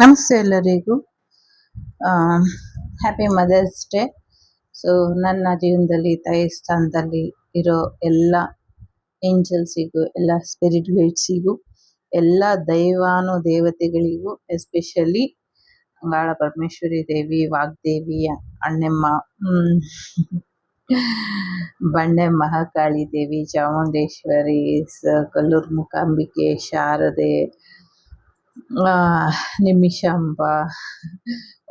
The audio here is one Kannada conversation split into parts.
ನಮಸ್ತೆ ಎಲ್ಲರಿಗೂ. ಹ್ಯಾಪಿ ಮದರ್ಸ್ ಡೇ ಸೊ ನನ್ನ ಜೀವನದಲ್ಲಿ, ತಾಯಿ ಸ್ಥಾನದಲ್ಲಿ ಇರೋ ಎಲ್ಲ ಏಂಜಲ್ಸಿಗೂ ಎಲ್ಲ ಸ್ಪಿರಿಟ್ ಗೈಡ್ಸಿಗೂ ಎಲ್ಲ ದೈವಾನು ದೇವತೆಗಳಿಗೂ ಎಸ್ಪೆಷಲಿ ಅಂಗಾಳ ಪರಮೇಶ್ವರಿ ದೇವಿ, ವಾಗ್ದೇವಿ, ಅಣ್ಣಮ್ಮ ಬಂಡೆ ಮಹಾಕಾಳಿ ದೇವಿ, ಚಾಮುಂಡೇಶ್ವರಿ ಕಲ್ಲೂರ್ ಮೂಕಾಂಬಿಕೆ ಶಾರದೆ ನಿಮಿಷಾಂಬ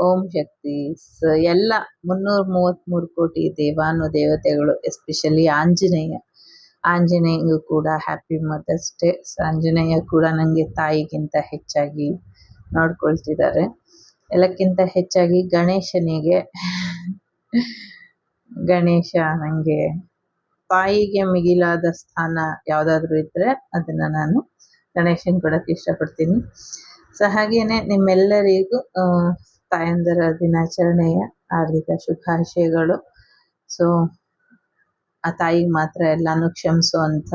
ಓಂ ಶಕ್ತಿ. ಸ, ಎಲ್ಲ ಮುನ್ನೂರ ಮೂವತ್ತ್ಮೂರು ಕೋಟಿ ದೇವಾನು ದೇವತೆಗಳು, ಎಸ್ಪೆಷಲಿ ಆಂಜನೇಯ. ಆಂಜನೇಯಗೂ ಕೂಡ ಹ್ಯಾಪಿ ಮದರ್ಸ್ ಡೇ. ಆಂಜನೇಯ ಕೂಡ ನನಗೆ ತಾಯಿಗಿಂತ ಹೆಚ್ಚಾಗಿ ನೋಡ್ಕೊಳ್ತಿದ್ದಾರೆ. ಎಲ್ಲಕ್ಕಿಂತ ಹೆಚ್ಚಾಗಿ ಗಣೇಶನಿಗೆ. ಗಣೇಶ ನನಗೆ ತಾಯಿಗೆ ಮಿಗಿಲಾದ ಸ್ಥಾನ ಯಾವುದಾದ್ರೂ ಇದ್ದರೆ ಅದನ್ನು ನಾನು ಗಣೇಶನ್ ಕೊಡೋಕ್ಕೆ ಇಷ್ಟಪಡ್ತೀನಿ. ಸೊ ಹಾಗೇನೆ ನಿಮ್ಮೆಲ್ಲರಿಗೂ ತಾಯಂದರ ದಿನಾಚರಣೆಯ ಹಾರ್ದಿಕ ಶುಭಾಶಯಗಳು. ಸೊ ಆ ತಾಯಿಗೆ ಮಾತ್ರ ಎಲ್ಲಾನು ಕ್ಷಮಿಸುವಂತ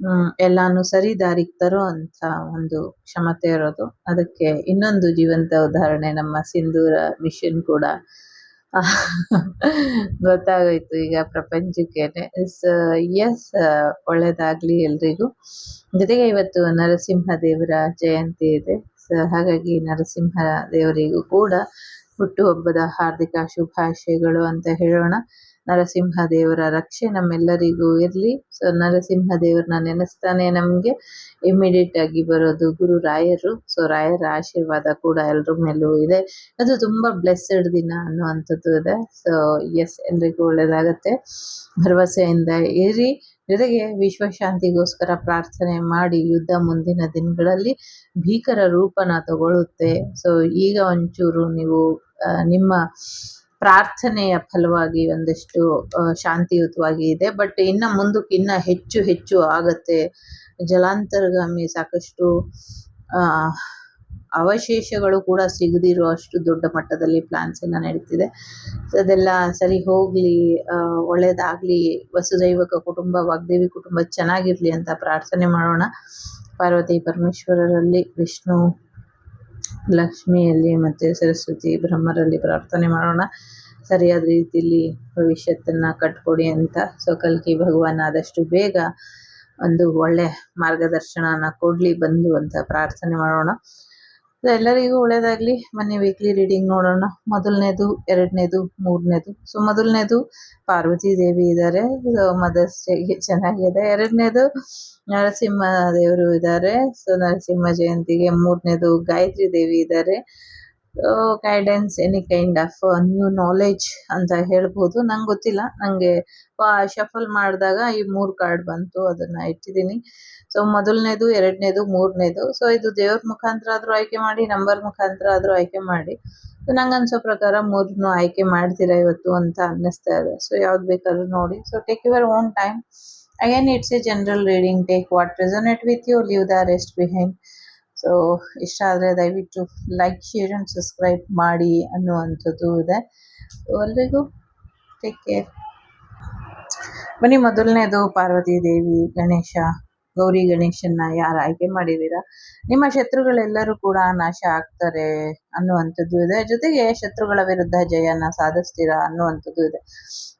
ಹ್ಮ್, ಎಲ್ಲಾನು ಸರಿ ದಾರಿಗೆ ತರೋ ಅಂತ ಒಂದು ಕ್ಷಮತೆ ಇರೋದು. ಅದಕ್ಕೆ ಇನ್ನೊಂದು ಜೀವಂತ ಉದಾಹರಣೆ ನಮ್ಮ ಸಿಂಧೂರ ಮಿಷನ್ ಕೂಡ ಗೊತ್ತಾಗೋಯ್ತು ಈಗ ಪ್ರಪಂಚಕ್ಕೇನೆ ಎಸ್ ಒಳ್ಳೇದಾಗ್ಲಿ ಎಲ್ರಿಗೂ. ಜೊತೆಗೆ ಇವತ್ತು ನರಸಿಂಹ ದೇವರ ಜಯಂತಿ ಇದೆ. ಸೊ ಹಾಗಾಗಿ ನರಸಿಂಹ ದೇವರಿಗೂ ಕೂಡ ಹುಟ್ಟುಹಬ್ಬದ ಹಾರ್ದಿಕ ಶುಭಾಶಯಗಳು ಅಂತ ಹೇಳೋಣ. ನರಸಿಂಹ ದೇವರ ರಕ್ಷೆ ನಮ್ಮೆಲ್ಲರಿಗೂ ಇರಲಿ. ಸೊ ನರಸಿಂಹ ದೇವರನ್ನ ನೆನೆಸ್ತಾನೆ ನಮಗೆ ಇಮಿಡಿಯೇಟ್ ಆಗಿ ಬರೋದು ಗುರು ರಾಯರು. ಸೊ ರಾಯರ ಆಶೀರ್ವಾದ ಕೂಡ ಎಲ್ಲರ ಮೇಲೂ ಇದೆ. ಅದು ತುಂಬ ಬ್ಲೆಸ್ಸಡ್ ದಿನ ಅನ್ನುವಂಥದ್ದು ಇದೆ. ಸೊ ಎಸ್ ಎಲ್ರಿಗೂ ಒಳ್ಳೇದಾಗತ್ತೆ. ಭರವಸೆಯಿಂದ ಇರಿ. ಜೊತೆಗೆ ವಿಶ್ವಶಾಂತಿಗೋಸ್ಕರ ಪ್ರಾರ್ಥನೆ ಮಾಡಿ ಯುದ್ಧ ಮುಂದಿನ ದಿನಗಳಲ್ಲಿ ಭೀಕರ ರೂಪನ ತಗೊಳ್ಳುತ್ತೆ. ಸೊ ಈಗ ಒಂಚೂರು ನೀವು ನಿಮ್ಮ ಪ್ರಾರ್ಥನೆಯ ಫಲವಾಗಿ ಒಂದಿಷ್ಟು ಶಾಂತಿಯುತವಾಗಿ ಇದೆ. ಬಟ್ ಇನ್ನ ಮುಂದಕ್ಕೆ ಇನ್ನ ಹೆಚ್ಚು ಹೆಚ್ಚು ಆಗತ್ತೆ. ಜಲಾಂತರ್ಗಾಮಿ ಸಾಕಷ್ಟು ಅವಶೇಷಗಳು ಕೂಡ ಸಿಗದಿರೋ ಅಷ್ಟು ದೊಡ್ಡ ಮಟ್ಟದಲ್ಲಿ ಪ್ಲಾನ್ಸ್ ಎಲ್ಲ ನಡೀತಿದೆ. ಅದೆಲ್ಲ ಸರಿ ಹೋಗ್ಲಿ ಒಳ್ಳೇದಾಗ್ಲಿ, ವಸುದೈವಕ ಕುಟುಂಬ, ವಾಗ್ದೇವಿ ಕುಟುಂಬ ಚೆನ್ನಾಗಿರ್ಲಿ ಅಂತ ಪ್ರಾರ್ಥನೆ ಮಾಡೋಣ. ಪಾರ್ವತಿ ಪರಮೇಶ್ವರರಲ್ಲಿ ವಿಷ್ಣು ಲಕ್ಷ್ಮಿಯಲ್ಲಿ ಮತ್ತು ಸರಸ್ವತಿ ಬ್ರಹ್ಮರಲ್ಲಿ ಪ್ರಾರ್ಥನೆ ಮಾಡೋಣ. ಸರಿಯಾದ ರೀತಿಯಲ್ಲಿ ಭವಿಷ್ಯತ್ತನ್ನು ಕಟ್ಕೊಡಿ ಅಂತ ಸೊ ಕಲ್ಕಿ ಭಗವಾನ್ ಆದಷ್ಟು ಬೇಗ ಒಂದು ಒಳ್ಳೆ ಮಾರ್ಗದರ್ಶನನ ಕೊಡಲಿ, ಬಂದು ಅಂತ ಪ್ರಾರ್ಥನೆ ಮಾಡೋಣ. ಎಲ್ಲರಿಗೂ ಒಳ್ಳೇದಾಗ್ಲಿ ಮೊನ್ನೆ ವೀಕ್ಲಿ ರೀಡಿಂಗ್ ನೋಡೋಣ. ಮೊದಲನೇದು, ಎರಡನೇದು, ಮೂರನೇದು. ಸೊ ಮೊದಲನೇದು ಪಾರ್ವತಿ ದೇವಿ ಇದ್ದಾರೆ ಮದರ್ಸ್ ಡೇಗೆ ಚೆನ್ನಾಗಿದೆ. ಎರಡನೇದು ನರಸಿಂಹ ದೇವರು ಇದ್ದಾರೆ ಸೊ ನರಸಿಂಹ ಜಯಂತಿಗೆ ಮೂರನೇದು ಗಾಯತ್ರಿ ದೇವಿ ಇದ್ದಾರೆ guidance any kind of new knowledge ಅಂತ ಹೇಳ್ಬೋದು. ನಂಗೆ ಗೊತ್ತಿಲ್ಲ. ನನಗೆ ಶಫಲ್ ಮಾಡಿದಾಗ ಈ ಮೂರು ಕಾರ್ಡ್ ಬಂತು. ಅದನ್ನ ಇಟ್ಟಿದ್ದೀನಿ. ಸೊ ಮೊದಲನೇದು, ಎರಡನೇದು, ಮೂರನೇದು. ಸೊ ಇದು ದೇವ್ರ ಮುಖಾಂತರ ಆದ್ರೂ ಆಯ್ಕೆ ಮಾಡಿ, ನಂಬರ್ ಮುಖಾಂತರ ಆದ್ರೂ ಆಯ್ಕೆ ಮಾಡಿ. ಸೊ ನಂಗೆ ಅನ್ಸೋ ಪ್ರಕಾರ ಮೂರನ್ನು ಆಯ್ಕೆ ಮಾಡ್ತೀರಾ ಇವತ್ತು ಅಂತ ಅನ್ನಿಸ್ತಾ ಇದೆ. ಸೊ ಯಾವ್ದು ಬೇಕಾದ್ರೂ ನೋಡಿ. So take your own time again it's a general reading take what resonate with you leave the rest behind so ಇಷ್ಟ ಆದರೆ ದಯವಿಟ್ಟು ಲೈಕ್ ಶೇರ್ ಅಂಡ್ ಸಬ್ಸ್ಕ್ರೈಬ್ ಮಾಡಿ ಅನ್ನುವಂಥದ್ದು ಇದೆ. ಸೊ ಎಲ್ರಿಗೂ ಟೇಕ್ ಕೇರ್ ಬನ್ನಿ, ಮೊದಲನೇದು ಪಾರ್ವತಿ ದೇವಿ, ಗಣೇಶ. ಗೌರಿ ಗಣೇಶನ್ನ ಯಾರು ಆಯ್ಕೆ ಮಾಡಿದ್ದೀರಾ? ನಿಮ್ಮ ಶತ್ರುಗಳೆಲ್ಲರೂ ಕೂಡ ನಾಶ ಆಗ್ತಾರೆ. ಅನ್ನುವಂಥದ್ದು ಇದೆ. ಜೊತೆಗೆ ಶತ್ರುಗಳ ವಿರುದ್ಧ ಜಯನ ಸಾಧಿಸ್ತೀರಾ ಅನ್ನುವಂಥದ್ದು ಇದೆ.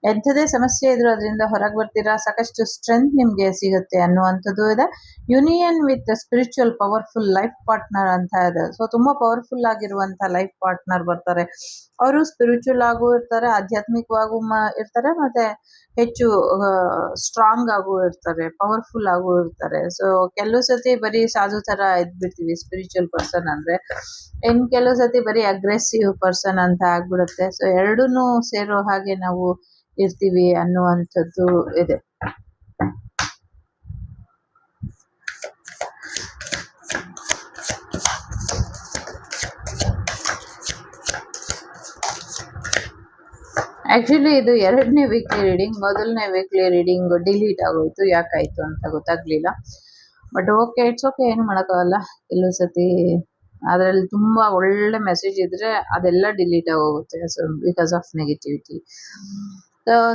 ಎಂಥದೇ ಸಮಸ್ಯೆ ಇದ್ರೂ ಅದರಿಂದ ಹೊರಗೆ ಬರ್ತೀರಾ? ಸಾಕಷ್ಟು ಸ್ಟ್ರೆಂತ್ ನಿಮಗೆ ಸಿಗುತ್ತೆ ಅನ್ನುವಂಥದ್ದು ಇದೆ. Union with spiritual powerful life partner ಅಂತ ಇದೆ. ಸೊ ತುಂಬಾ ಪವರ್ಫುಲ್ ಆಗಿರುವಂತಹ ಲೈಫ್ ಪಾರ್ಟ್ನರ್ ಬರ್ತಾರೆ. ಅವರು ಸ್ಪಿರಿಚುವಲ್ ಆಗೂ ಇರ್ತಾರೆ, ಆಧ್ಯಾತ್ಮಿಕವಾಗೂ ಇರ್ತಾರೆ, ಮತ್ತೆ ಹೆಚ್ಚು ಸ್ಟ್ರಾಂಗ್ ಆಗೂ ಇರ್ತಾರೆ ಪವರ್ಫುಲ್ ಆಗೂ ಇರ್ತಾರೆ. ಸೊ ಕೆಲವು ಸತಿ ಬರೀ ಸಾಧು ತರ ಇದ್ಬಿಡ್ತೀವಿ ಸ್ಪಿರಿಚುವಲ್ ಪರ್ಸನ್ ಅಂದ್ರೆ. ಇನ್ ಕೆಲವು ಸತಿ ಬರೀ ಅಗ್ರೆಸಿವ್ ಪರ್ಸನ್ ಅಂತ ಆಗ್ಬಿಡುತ್ತೆ. ಸೊ ಎರಡೂ ಸೇರೋ ಹಾಗೆ ನಾವು ಇರ್ತೀವಿ ಅನ್ನುವಂಥದ್ದು ಇದೆ. ಆಕ್ಚುಲಿ ಇದು ಎರಡನೇ ವೀಕ್ಲಿ ರೀಡಿಂಗ್ ಮೊದಲನೇ ವೀಕ್ಲಿ ರೀಡಿಂಗ್ ಡಿಲೀಟ್ ಆಗೋಯ್ತು. ಯಾಕಾಯ್ತು ಅಂತ ಗೊತ್ತಾಗ್ಲಿಲ್ಲ. ಬಟ್ ಓಕೆ ಇಟ್ಸ್ ಓಕೆ ಏನು ಮಾಡೋಕ್ಕಾಗಲ್ಲ. ಕೆಲವು ಸತಿ ಅದರಲ್ಲಿ ತುಂಬಾ ಒಳ್ಳೆ ಮೆಸೇಜ್ ಇದ್ರೆ ಅದೆಲ್ಲ ಡಿಲೀಟ್ ಆಗೋಗುತ್ತೆ ಸೊ ಬಿಕಾಸ್ ಆಫ್ ನೆಗೆಟಿವಿಟಿ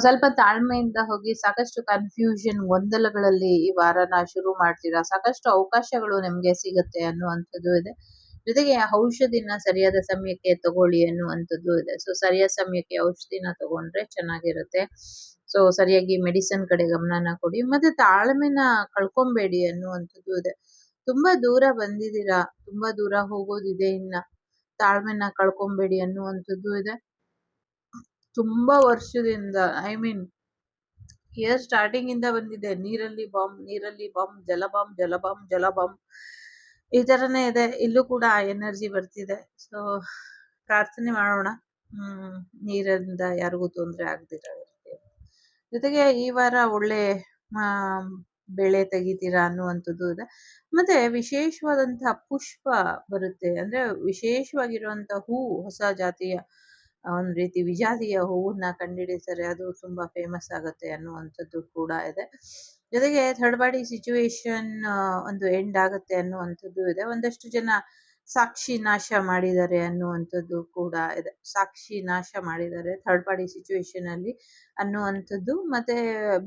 ಸ್ವಲ್ಪ ತಾಳ್ಮೆಯಿಂದ ಹೋಗಿ ಸಾಕಷ್ಟು ಕನ್ಫ್ಯೂಷನ್ ಗೊಂದಲಗಳಲ್ಲಿ ಈ ವಾರನ ಶುರು ಮಾಡ್ತೀರಾ? ಸಾಕಷ್ಟು ಅವಕಾಶಗಳು ನಿಮ್ಗೆ ಸಿಗುತ್ತೆ ಅನ್ನುವಂಥದ್ದು ಇದೆ. ಜೊತೆಗೆ ಔಷಧಿನ ಸರಿಯಾದ ಸಮಯಕ್ಕೆ ತಗೊಳ್ಳಿ ಅನ್ನುವಂಥದ್ದು ಇದೆ. ಸೊ ಸರಿಯಾದ ಸಮಯಕ್ಕೆ ಔಷಧಿನ ತಗೊಂಡ್ರೆ ಚೆನ್ನಾಗಿರುತ್ತೆ. ಸೊ ಸರಿಯಾಗಿ ಮೆಡಿಸಿನ್ ಕಡೆ ಗಮನನ ಕೊಡಿ. ಮತ್ತೆ ತಾಳ್ಮೆನ ಕಳ್ಕೊಂಬೇಡಿ ಅನ್ನುವಂಥದ್ದು ಇದೆ. ತುಂಬಾ ದೂರ ಬಂದಿದ್ದೀರಾ? ತುಂಬಾ ದೂರ ಹೋಗೋದಿದೆ ಇನ್ನ. ತಾಳ್ಮೆನ ಕಳ್ಕೊಂಬೇಡಿ ಅನ್ನುವಂಥದ್ದು ಇದೆ. ತುಂಬಾ ವರ್ಷದಿಂದ ಐ ಮೀನ್ ಇಯರ್ ಸ್ಟಾರ್ಟಿಂಗ್ ಇಂದ ಬಂದಿದೆ. ನೀರಲ್ಲಿ ಬಾಂಬ್ ನೀರಲ್ಲಿ ಬಾಂಬ್ ಜಲ ಬಾಂಬ್ ಜಲ ಬಾಂಬ್ ಜಲ ಬಾಂಬ್ ಈ ತರನೇ ಇದೆ. ಇಲ್ಲೂ ಕೂಡ ಎನರ್ಜಿ ಬರ್ತಿದೆ. ಸೊ ಪ್ರಾರ್ಥನೆ ಮಾಡೋಣ. ಹ್ಮ್, ನೀರಿಂದ ಯಾರಿಗೂ ತೊಂದರೆ ಆಗದಿರ ಜೊತೆಗೆ ಈ ವಾರ ಒಳ್ಳೆ ಬೆಳೆ ತೆಗಿತೀರಾ ಅನ್ನುವಂಥದ್ದು ಇದೆ. ಮತ್ತೆ ವಿಶೇಷವಾದಂತಹ ಪುಷ್ಪ ಬರುತ್ತೆ. ಅಂದ್ರೆ ವಿಶೇಷವಾಗಿರುವಂತಹ ಹೂ, ಹೊಸ ಜಾತಿಯ ಒಂದ್ ರೀತಿ ವಿಜಾತಿಯ ಹೂವನ್ನ ಕಂಡಿಡಿತಾರೆ ಅದು ತುಂಬಾ ಫೇಮಸ್ ಆಗುತ್ತೆ ಅನ್ನುವಂಥದ್ದು ಕೂಡ ಇದೆ. ಜೊತೆಗೆ ಥರ್ಡ್ ಪಾರ್ಟಿ ಸಿಚುವೇಶನ್ ಒಂದು ಎಂಡ್ ಆಗುತ್ತೆ ಅನ್ನುವಂಥದ್ದು ಇದೆ. ಒಂದಷ್ಟು ಜನ ಸಾಕ್ಷಿ ನಾಶ ಮಾಡಿದ್ದಾರೆ ಅನ್ನುವಂಥದ್ದು ಕೂಡ ಇದೆ. ಸಾಕ್ಷಿ ನಾಶ ಮಾಡಿದ್ದಾರೆ ಥರ್ಡ್ ಪಾರ್ಟಿ ಸಿಚುವೇಶನ್ ಅಲ್ಲಿ ಅನ್ನುವಂಥದ್ದು. ಮತ್ತೆ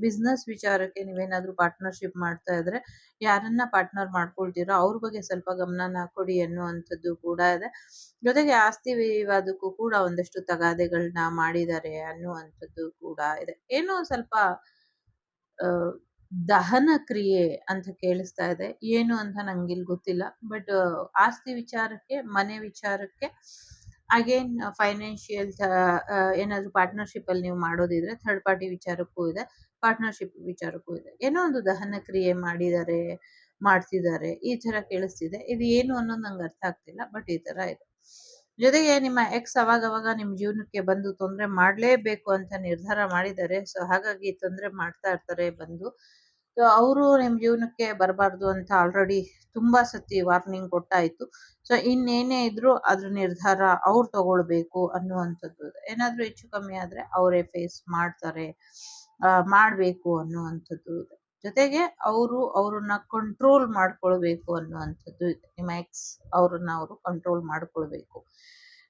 ಬಿಸ್ನೆಸ್ ವಿಚಾರಕ್ಕೆ ನೀವೇನಾದ್ರೂ ಪಾರ್ಟ್ನರ್ಶಿಪ್ ಮಾಡ್ತಾ ಇದ್ರೆ ಯಾರನ್ನ ಪಾರ್ಟ್ನರ್ ಮಾಡ್ಕೊಳ್ತೀರೋ ಅವ್ರ ಬಗ್ಗೆ ಸ್ವಲ್ಪ ಗಮನನ ಕೊಡಿ ಅನ್ನುವಂಥದ್ದು ಕೂಡ ಇದೆ. ಜೊತೆಗೆ ಆಸ್ತಿ ವಿವಾದಕ್ಕೂ ಕೂಡ ಒಂದಷ್ಟು ತಗಾದೆಗಳನ್ನ ಮಾಡಿದ್ದಾರೆ ಅನ್ನುವಂಥದ್ದು ಕೂಡ ಇದೆ. ಏನೋ ಸ್ವಲ್ಪ ದಹನ ಕ್ರಿಯೆ ಅಂತ ಕೇಳಿಸ್ತಾ ಇದೆ. ಏನು ಅಂತ ನಂಗಿಲ್ ಗೊತ್ತಿಲ್ಲ. ಬಟ್ ಆಸ್ತಿ ವಿಚಾರಕ್ಕೆ, ಮನೆ ವಿಚಾರಕ್ಕೆ ಅಗೇನ್ ಫೈನಾನ್ಷಿಯಲ್ ಏನಾದ್ರು ಪಾರ್ಟ್ನರ್ಶಿಪ್ ಅಲ್ಲಿ ನೀವು ಮಾಡೋದಿದ್ರೆ ಥರ್ಡ್ ಪಾರ್ಟಿ ವಿಚಾರಕ್ಕೂ ಇದೆ ಪಾರ್ಟ್ನರ್ಶಿಪ್ ವಿಚಾರಕ್ಕೂ ಇದೆ. ಏನೋ ಒಂದು ದಹನ ಕ್ರಿಯೆ ಮಾಡಿದ್ದಾರೆ ಮಾಡ್ತಿದ್ದಾರೆ, ಈ ತರ ಕೇಳಿಸ್ತಿದೆ. ಇದು ಏನು ಅನ್ನೋದು ನಂಗೆ ಅರ್ಥ ಆಗ್ತಿಲ್ಲ, ಬಟ್ ಈ ತರ ಇದೆ. ಜೊತೆಗೆ ನಿಮ್ಮ ಎಕ್ಸ್ ಅವಾಗ ಅವಾಗ ನಿಮ್ ಜೀವನಕ್ಕೆ ಬಂದು ತೊಂದರೆ ಮಾಡ್ಲೇಬೇಕು ಅಂತ ನಿರ್ಧಾರ ಮಾಡಿದ್ದಾರೆ. ಸೊ ಹಾಗಾಗಿ ತೊಂದರೆ ಮಾಡ್ತಾ ಇರ್ತಾರೆ ಬಂದು. ಸೊ ಅವರು ನಿಮ್ ಜೀವನಕ್ಕೆ ಬರಬಾರ್ದು ಅಂತ ಆಲ್ರೆಡಿ ತುಂಬಾ ಸತಿ ವಾರ್ನಿಂಗ್ ಕೊಟ್ಟಾಯ್ತು. ಸೊ ಇನ್ನೇನೇ ಇದ್ರು ಅದ್ರ ನಿರ್ಧಾರ ಅವ್ರು ತಗೊಳ್ಬೇಕು ಅನ್ನುವಂಥದ್ದು. ಏನಾದರೂ ಹೆಚ್ಚು ಕಮ್ಮಿ ಆದ್ರೆ ಅವರೇ ಫೇಸ್ ಮಾಡ್ತಾರೆ ಮಾಡಬೇಕು ಅನ್ನುವಂಥದ್ದು ಜೊತೆಗೆ ಅವರು ಅವ್ರನ್ನ ಕಂಟ್ರೋಲ್ ಮಾಡ್ಕೊಳ್ಬೇಕು ಅನ್ನುವಂಥದ್ದು ಇದೆ. ನಿಮ್ಮ ಎಕ್ಸ್ ಅವ್ರನ್ನ ಅವರು ಕಂಟ್ರೋಲ್ ಮಾಡ್ಕೊಳ್ಬೇಕು.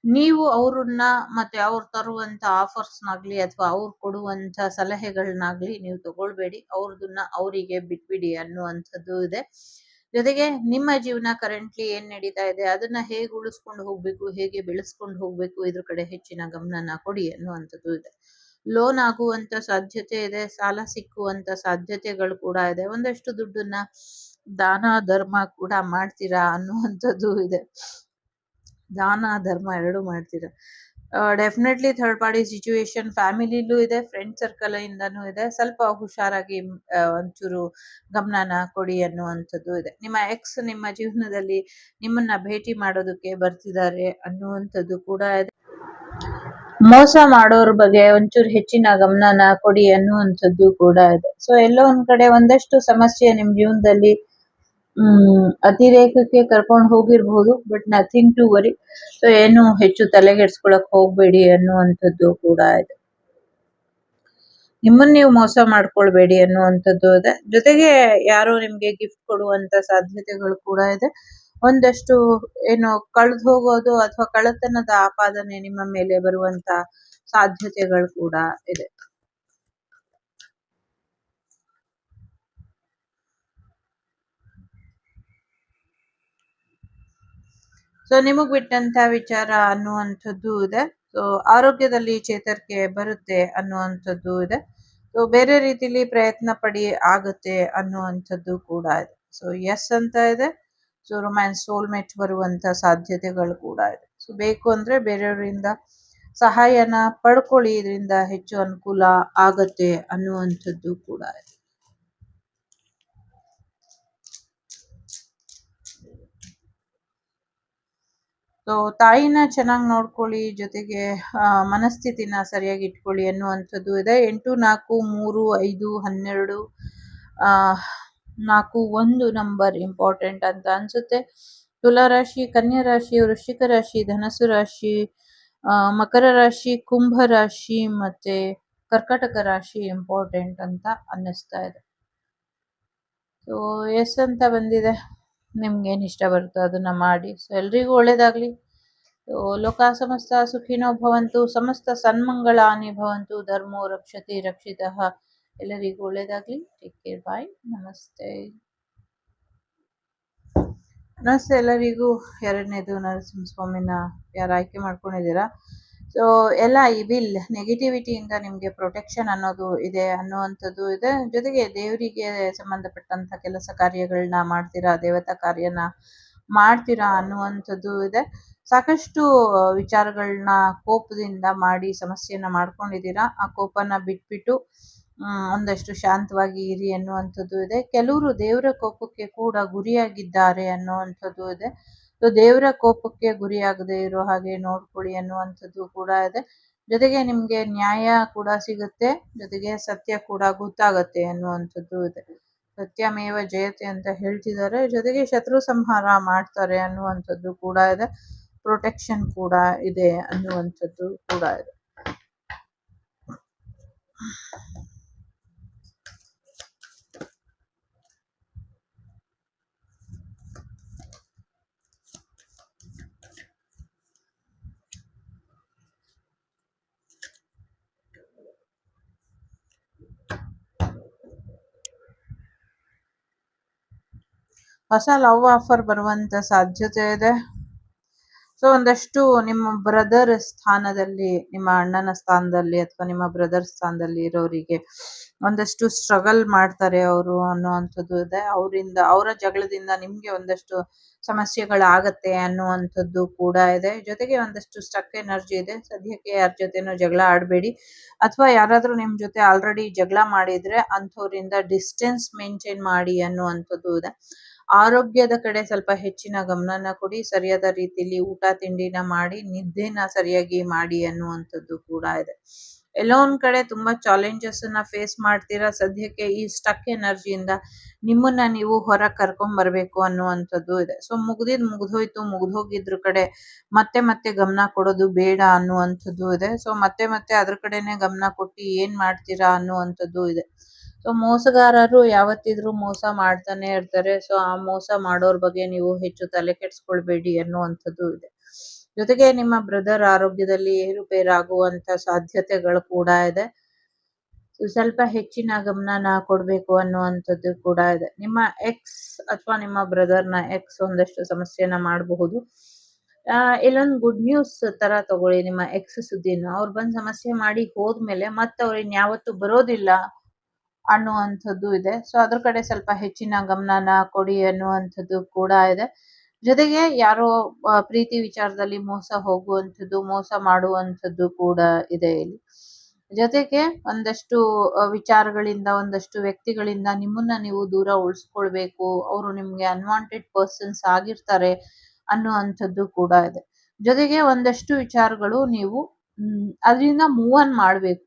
ನೀವು ಅವ್ರನ್ನ ಮತ್ತೆ ಅವ್ರು ತರುವಂತ ಆಫರ್ಸ್ನಾಗ್ಲಿ ಅಥವಾ ಅವ್ರು ಕೊಡುವಂತ ಸಲಹೆಗಳನ್ನಾಗ್ಲಿ ನೀವು ತಗೊಳ್ಬೇಡಿ. ಅವ್ರದನ್ನ ಅವರಿಗೆ ಬಿಟ್ಬಿಡಿ ಅನ್ನುವಂಥದ್ದು ಇದೆ. ಜೊತೆಗೆ ನಿಮ್ಮ ಜೀವನ ಕರೆಂಟ್ಲಿ ಏನ್ ನಡೀತಾ ಇದೆ, ಅದನ್ನ ಹೇಗೆ ಉಳಿಸ್ಕೊಂಡು ಹೋಗ್ಬೇಕು, ಹೇಗೆ ಬೆಳೆಸ್ಕೊಂಡು ಹೋಗ್ಬೇಕು, ಇದ್ರ ಕಡೆ ಹೆಚ್ಚಿನ ಗಮನನ ಕೊಡಿ ಅನ್ನುವಂಥದ್ದು ಇದೆ. ಲೋನ್ ಆಗುವಂತ ಸಾಧ್ಯತೆ ಇದೆ, ಸಾಲ ಸಿಕ್ಕುವಂತ ಸಾಧ್ಯತೆಗಳು ಕೂಡ ಇದೆ. ಒಂದಷ್ಟು ದುಡ್ಡನ್ನ ದಾನ, ಧರ್ಮ ಕೂಡ ಮಾಡ್ತೀರಾ ಅನ್ನುವಂಥದ್ದು ಇದೆ. ದಾನ, ಧರ್ಮ ಎರಡು ಮಾಡ್ತೀರಾ ಡೆಫಿನೆಟ್ಲಿ ಥರ್ಡ್ ಪಾರ್ಟಿ ಸಿಚುವೇಶನ್ ಫ್ಯಾಮಿಲಿಲೂ ಇದೆ ಫ್ರೆಂಡ್ ಸರ್ಕಲ್ ಇಂದನೂ ಇದೆ. ಸ್ವಲ್ಪ ಹುಷಾರಾಗಿ ಒಂಚೂರು ಗಮನನ ಕೊಡಿ ಅನ್ನುವಂಥದ್ದು ಇದೆ. ನಿಮ್ಮ ಎಕ್ಸ್ ನಿಮ್ಮ ಜೀವನದಲ್ಲಿ ನಿಮ್ಮನ್ನ ಭೇಟಿ ಮಾಡೋದಕ್ಕೆ ಬರ್ತಿದ್ದಾರೆ ಅನ್ನುವಂಥದ್ದು ಕೂಡ ಇದೆ. ಮೋಸ ಮಾಡೋರ್ ಬಗ್ಗೆ ಒಂಚೂರು ಹೆಚ್ಚಿನ ಗಮನನ ಕೊಡಿ ಅನ್ನುವಂಥದ್ದು ಕೂಡ ಇದೆ. ಸೊ ಎಲ್ಲೋ ಒಂದ್ ಕಡೆ ಒಂದಷ್ಟು ಸಮಸ್ಯೆ ನಿಮ್ ಜೀವನದಲ್ಲಿ ಅತಿರೇಕಕ್ಕೆ ಕರ್ಕೊಂಡು ಹೋಗಿರ್ಬಹುದು but nothing to worry so ಏನು ಹೆಚ್ಚು ತಲೆಗೆಡ್ಸ್ಕೊಳಕ್ ಹೋಗ್ಬೇಡಿ ಅನ್ನುವಂಥದ್ದು ಕೂಡ ಇದೆ. ನಿಮ್ಮನ್ನ ನೀವು ಮೋಸ ಮಾಡ್ಕೊಳ್ಬೇಡಿ ಅನ್ನುವಂಥದ್ದು ಇದೆ. ಜೊತೆಗೆ ಯಾರೋ ನಿಮ್ಗೆ ಗಿಫ್ಟ್ ಕೊಡುವಂತ ಸಾಧ್ಯತೆಗಳು ಕೂಡ ಇದೆ. ಒಂದಷ್ಟು ಏನು ಕಳೆದು ಹೋಗೋದು ಅಥವಾ ಕಳ್ಳತನದ ಆಪಾದನೆ ನಿಮ್ಮ ಮೇಲೆ ಬರುವಂತ ಸಾಧ್ಯತೆಗಳು ಕೂಡ ಇದೆ. ಸೊ ನಿಮಗ್ ಬಿಟ್ಟಂತ ವಿಚಾರ ಅನ್ನುವಂಥದ್ದು ಇದೆ. ಸೊ ಆರೋಗ್ಯದಲ್ಲಿ ಚೇತರಿಕೆ ಬರುತ್ತೆ ಅನ್ನುವಂಥದ್ದು ಇದೆ. ಸೊ ಬೇರೆ ರೀತಿಲಿ ಪ್ರಯತ್ನ ಪಡಿ ಆಗುತ್ತೆ ಅನ್ನುವಂಥದ್ದು ಕೂಡ ಇದೆ. ಸೊ ಎಸ್ ಅಂತ ಇದೆ. ಸೊ ರೊಮ್ಯಾನ್ಸ್ ಸೋಲ್ಮೇಟ್ ಬರುವಂತ ಸಾಧ್ಯತೆಗಳು ಕೂಡ ಇದೆ. ಸೊ ಬೇಕು ಅಂದ್ರೆ ಬೇರೆಯವರಿಂದ ಸಹಾಯನ ಪಡ್ಕೊಳ್ಳಿ. ಇದರಿಂದ ಹೆಚ್ಚು ಅನುಕೂಲ ಆಗತ್ತೆ ಅನ್ನುವಂಥದ್ದು ಕೂಡ ಇದೆ. ಸೊ ತಾಯಿನ ಚೆನ್ನಾಗಿ ನೋಡ್ಕೊಳ್ಳಿ, ಜೊತೆಗೆ ಮನಸ್ಥಿತಿನ ಸರಿಯಾಗಿ ಇಟ್ಕೊಳ್ಳಿ ಅನ್ನುವಂಥದ್ದು ಇದೆ. ಎಂಟು, ನಾಲ್ಕು, ಮೂರು, ಐದು, ಹನ್ನೆರಡು ನಾಲ್ಕು, ಒಂದು ನಂಬರ್ ಇಂಪಾರ್ಟೆಂಟ್ ಅಂತ ಅನ್ಸುತ್ತೆ. ತುಲಾ ರಾಶಿ, ಕನ್ಯಾ ರಾಶಿ, ವೃಶ್ಚಿಕ ರಾಶಿ ಧನಸು ರಾಶಿ ಮಕರ ರಾಶಿ, ಕುಂಭ ರಾಶಿ ಮತ್ತೆ ಕರ್ಕಟಕ ರಾಶಿ ಇಂಪಾರ್ಟೆಂಟ್ ಅಂತ ಅನ್ನಿಸ್ತಾ ಇದೆ. ಸೊ ಎಸ್ ಅಂತ ಬಂದಿದೆ. ನಿಮ್ಗೆ ಏನು ಇಷ್ಟ ಬರುತ್ತೋ ಅದನ್ನ ಮಾಡಿ. ಸೊ ಎಲ್ರಿಗೂ ಒಳ್ಳೇದಾಗಲಿ. ಲೋಕ ಸಮಸ್ತ ಸುಖಿನೋ ಭವಂತು, ಸಮಸ್ತ ಸನ್ಮಂಗಳಾನಿ ಭವಂತು, ಧರ್ಮೋ ರಕ್ಷತಿ ರಕ್ಷಿತ. ಎಲ್ಲರಿಗೂ ಒಳ್ಳೇದಾಗಲಿ. ಟೇಕ್ ಕೇರ್ ಬಾಯ್ ನಮಸ್ತೆ. ನಮಸ್ತೆ ಎಲ್ಲರಿಗೂ. ಎರಡನೇದು ನರಸಿಂಹಸ್ವಾಮಿನ ಯಾರು ಆಯ್ಕೆ ಮಾಡ್ಕೊಂಡಿದ್ದೀರಾ? ಸೊ ಎಲ್ಲ ಈ ವಿಲ್ ನೆಗೆಟಿವಿಟಿಯಿಂದ ನಿಮಗೆ ಪ್ರೊಟೆಕ್ಷನ್ ಅನ್ನೋದು ಇದೆ ಅನ್ನುವಂಥದ್ದು ಇದೆ. ಜೊತೆಗೆ ದೇವರಿಗೆ ಸಂಬಂಧಪಟ್ಟಂತ ಕೆಲಸ ಕಾರ್ಯಗಳನ್ನ ಮಾಡ್ತೀರಾ, ದೇವತಾ ಕಾರ್ಯನ ಮಾಡ್ತೀರಾ ಅನ್ನುವಂಥದ್ದು ಇದೆ. ಸಾಕಷ್ಟು ವಿಚಾರಗಳನ್ನ ಕೋಪದಿಂದ ಮಾಡಿ ಸಮಸ್ಯೆಯನ್ನು ಮಾಡ್ಕೊಂಡಿದ್ದೀರಾ, ಆ ಕೋಪನ ಬಿಟ್ಬಿಟ್ಟು ಒಂದಷ್ಟು ಶಾಂತವಾಗಿ ಇರಿ ಅನ್ನುವಂಥದ್ದು ಇದೆ. ಕೆಲವರು ದೇವರ ಕೋಪಕ್ಕೆ ಕೂಡ ಗುರಿಯಾಗಿದ್ದಾರೆ ಅನ್ನುವಂಥದ್ದು ಇದೆ. ಸೊ ದೇವರ ಕೋಪಕ್ಕೆ ಗುರಿಯಾಗದೆ ಇರೋ ಹಾಗೆ ನೋಡ್ಕೊಳ್ಳಿ ಅನ್ನುವಂಥದ್ದು ಕೂಡ ಇದೆ. ಜೊತೆಗೆ ನಿಮ್ಗೆ ನ್ಯಾಯ ಕೂಡ ಸಿಗುತ್ತೆ, ಜೊತೆಗೆ ಸತ್ಯ ಕೂಡ ಗೊತ್ತಾಗತ್ತೆ ಅನ್ನುವಂಥದ್ದು ಇದೆ. ಸತ್ಯಮೇವ ಜಯತೆ ಅಂತ ಹೇಳ್ತಿದ್ದಾರೆ. ಜೊತೆಗೆ ಶತ್ರು ಸಂಹಾರ ಮಾಡ್ತಾರೆ ಅನ್ನುವಂಥದ್ದು ಕೂಡ ಇದೆ. ಪ್ರೊಟೆಕ್ಷನ್ ಕೂಡ ಇದೆ ಅನ್ನುವಂಥದ್ದು ಕೂಡ ಇದೆ. ಹೊಸ ಲವ್ ಆಫರ್ ಬರುವಂತ ಸಾಧ್ಯತೆ ಇದೆ. ಸೊ ಒಂದಷ್ಟು ನಿಮ್ಮ ಬ್ರದರ್ ಸ್ಥಾನದಲ್ಲಿ, ನಿಮ್ಮ ಅಣ್ಣನ ಸ್ಥಾನದಲ್ಲಿ ಅಥವಾ ನಿಮ್ಮ ಬ್ರದರ್ ಸ್ಥಾನದಲ್ಲಿ ಇರೋರಿಗೆ ಒಂದಷ್ಟು ಸ್ಟ್ರಗಲ್ ಮಾಡ್ತಾರೆ ಅವರು ಅನ್ನುವಂಥದ್ದು ಇದೆ. ಅವರಿಂದ, ಅವರ ಜಗಳದಿಂದ ನಿಮಗೆ ಒಂದಷ್ಟು ಸಮಸ್ಯೆಗಳಾಗತ್ತೆ ಅನ್ನುವಂಥದ್ದು ಕೂಡ ಇದೆ. ಜೊತೆಗೆ ಒಂದಷ್ಟು ಸ್ಟಕ್ ಎನರ್ಜಿ ಇದೆ. ಸದ್ಯಕ್ಕೆ ಯಾರ ಜೊತೆನೂ ಜಗಳ ಆಡಬೇಡಿ. ಅಥವಾ ಯಾರಾದರೂ ನಿಮ್ ಜೊತೆ ಆಲ್ರೆಡಿ ಜಗಳ ಮಾಡಿದ್ರೆ ಅಂಥವ್ರಿಂದ ಡಿಸ್ಟೆನ್ಸ್ ಮೇಂಟೈನ್ ಮಾಡಿ ಅನ್ನುವಂಥದ್ದು ಇದೆ. ಆರೋಗ್ಯದ ಕಡೆ ಸ್ವಲ್ಪ ಹೆಚ್ಚಿನ ಗಮನನ ಕೊಡಿ, ಸರಿಯಾದ ರೀತಿಯಲ್ಲಿ ಊಟ ತಿಂಡಿನ ಮಾಡಿ, ನಿದ್ದೆನ ಸರಿಯಾಗಿ ಮಾಡಿ ಅನ್ನುವಂಥದ್ದು ಕೂಡ ಇದೆ. ಎಲ್ಲೋ ಒಂದ್ ಕಡೆ ತುಂಬಾ ಚಾಲೆಂಜಸ್ ಅನ್ನ ಫೇಸ್ ಮಾಡ್ತೀರಾ, ಸದ್ಯಕ್ಕೆ ಈ ಸ್ಟಕ್ ಎನರ್ಜಿಯಿಂದ ನಿಮ್ಮನ್ನ ನೀವು ಹೊರ ಕರ್ಕೊಂಡ್ ಬರ್ಬೇಕು ಅನ್ನುವಂಥದ್ದು ಇದೆ. ಸೊ ಮುಗ್ದಿದ್ ಮುಗ್ದೋಯ್ತು, ಮುಗ್ದೋಗಿದ್ರ ಕಡೆ ಮತ್ತೆ ಮತ್ತೆ ಗಮನ ಕೊಡೋದು ಬೇಡ ಅನ್ನುವಂಥದ್ದು ಇದೆ. ಸೊ ಮತ್ತೆ ಮತ್ತೆ ಅದ್ರ ಕಡೆನೆ ಗಮನ ಕೊಟ್ಟು ಏನ್ ಮಾಡ್ತೀರಾ ಅನ್ನುವಂಥದ್ದು ಇದೆ. ಸೊ ಮೋಸಗಾರರು ಯಾವತ್ತಿದ್ರು ಮೋಸ ಮಾಡ್ತಾನೆ ಇರ್ತಾರೆ. ಸೊ ಆ ಮೋಸ ಮಾಡೋರ್ ಬಗ್ಗೆ ನೀವು ಹೆಚ್ಚು ತಲೆ ಕೆಡ್ಸ್ಕೊಳ್ಬೇಡಿ ಅನ್ನುವಂಥದ್ದು ಇದೆ. ಜೊತೆಗೆ ನಿಮ್ಮ ಬ್ರದರ್ ಆರೋಗ್ಯದಲ್ಲಿ ಏರುಪೇರಾಗುವಂತ ಸಾಧ್ಯತೆಗಳು ಕೂಡ ಇದೆ. ಸ್ವಲ್ಪ ಹೆಚ್ಚಿನ ಗಮನನ ಕೊಡ್ಬೇಕು ಅನ್ನುವಂಥದ್ದು ಕೂಡ ಇದೆ. ನಿಮ್ಮ ಎಕ್ಸ್ ಅಥವಾ ನಿಮ್ಮ ಬ್ರದರ್ನ ಎಕ್ಸ್ ಒಂದಷ್ಟು ಸಮಸ್ಯೆನ ಮಾಡಬಹುದು. ಇಲ್ಲೊಂದು ಗುಡ್ ನ್ಯೂಸ್ ತರ ತಗೊಳ್ಳಿ. ನಿಮ್ಮ ಎಕ್ಸ್ ಸುದ್ದಿನ. ಅವ್ರು ಬಂದ್ ಸಮಸ್ಯೆ ಮಾಡಿ ಹೋದ್ಮೇಲೆ ಮತ್ತೆ ಅವ್ರು ಇನ್ಯಾವತ್ತು ಬರೋದಿಲ್ಲ. ಅನ್ನುವಂಥದ್ದು ಇದೆ. ಸೊ ಅದ್ರ ಕಡೆ ಸ್ವಲ್ಪ ಹೆಚ್ಚಿನ ಗಮನನ ಕೊಡಿ ಅನ್ನುವಂಥದ್ದು ಕೂಡ ಇದೆ. ಜೊತೆಗೆ ಯಾರೋ ಪ್ರೀತಿ ವಿಚಾರದಲ್ಲಿ ಮೋಸ ಹೋಗುವಂಥದ್ದು, ಮೋಸ ಮಾಡುವಂಥದ್ದು ಕೂಡ ಇದೆ ಇಲ್ಲಿ. ಜೊತೆಗೆ ಒಂದಷ್ಟು ವಿಚಾರಗಳಿಂದ, ಒಂದಷ್ಟು ವ್ಯಕ್ತಿಗಳಿಂದ ನಿಮ್ಮನ್ನ ನೀವು ದೂರ ಉಳಿಸ್ಕೊಳ್ಬೇಕು. ಅವರು ನಿಮ್ಗೆ ಅನ್ವಾಂಟೆಡ್ ಪರ್ಸನ್ಸ್ ಆಗಿರ್ತಾರೆ ಅನ್ನುವಂಥದ್ದು ಕೂಡ ಇದೆ. ಜೊತೆಗೆ ಒಂದಷ್ಟು ವಿಚಾರಗಳು ನೀವು ಅದರಿಂದ ಮೂವ್ ಆನ್ ಮಾಡ್ಬೇಕು.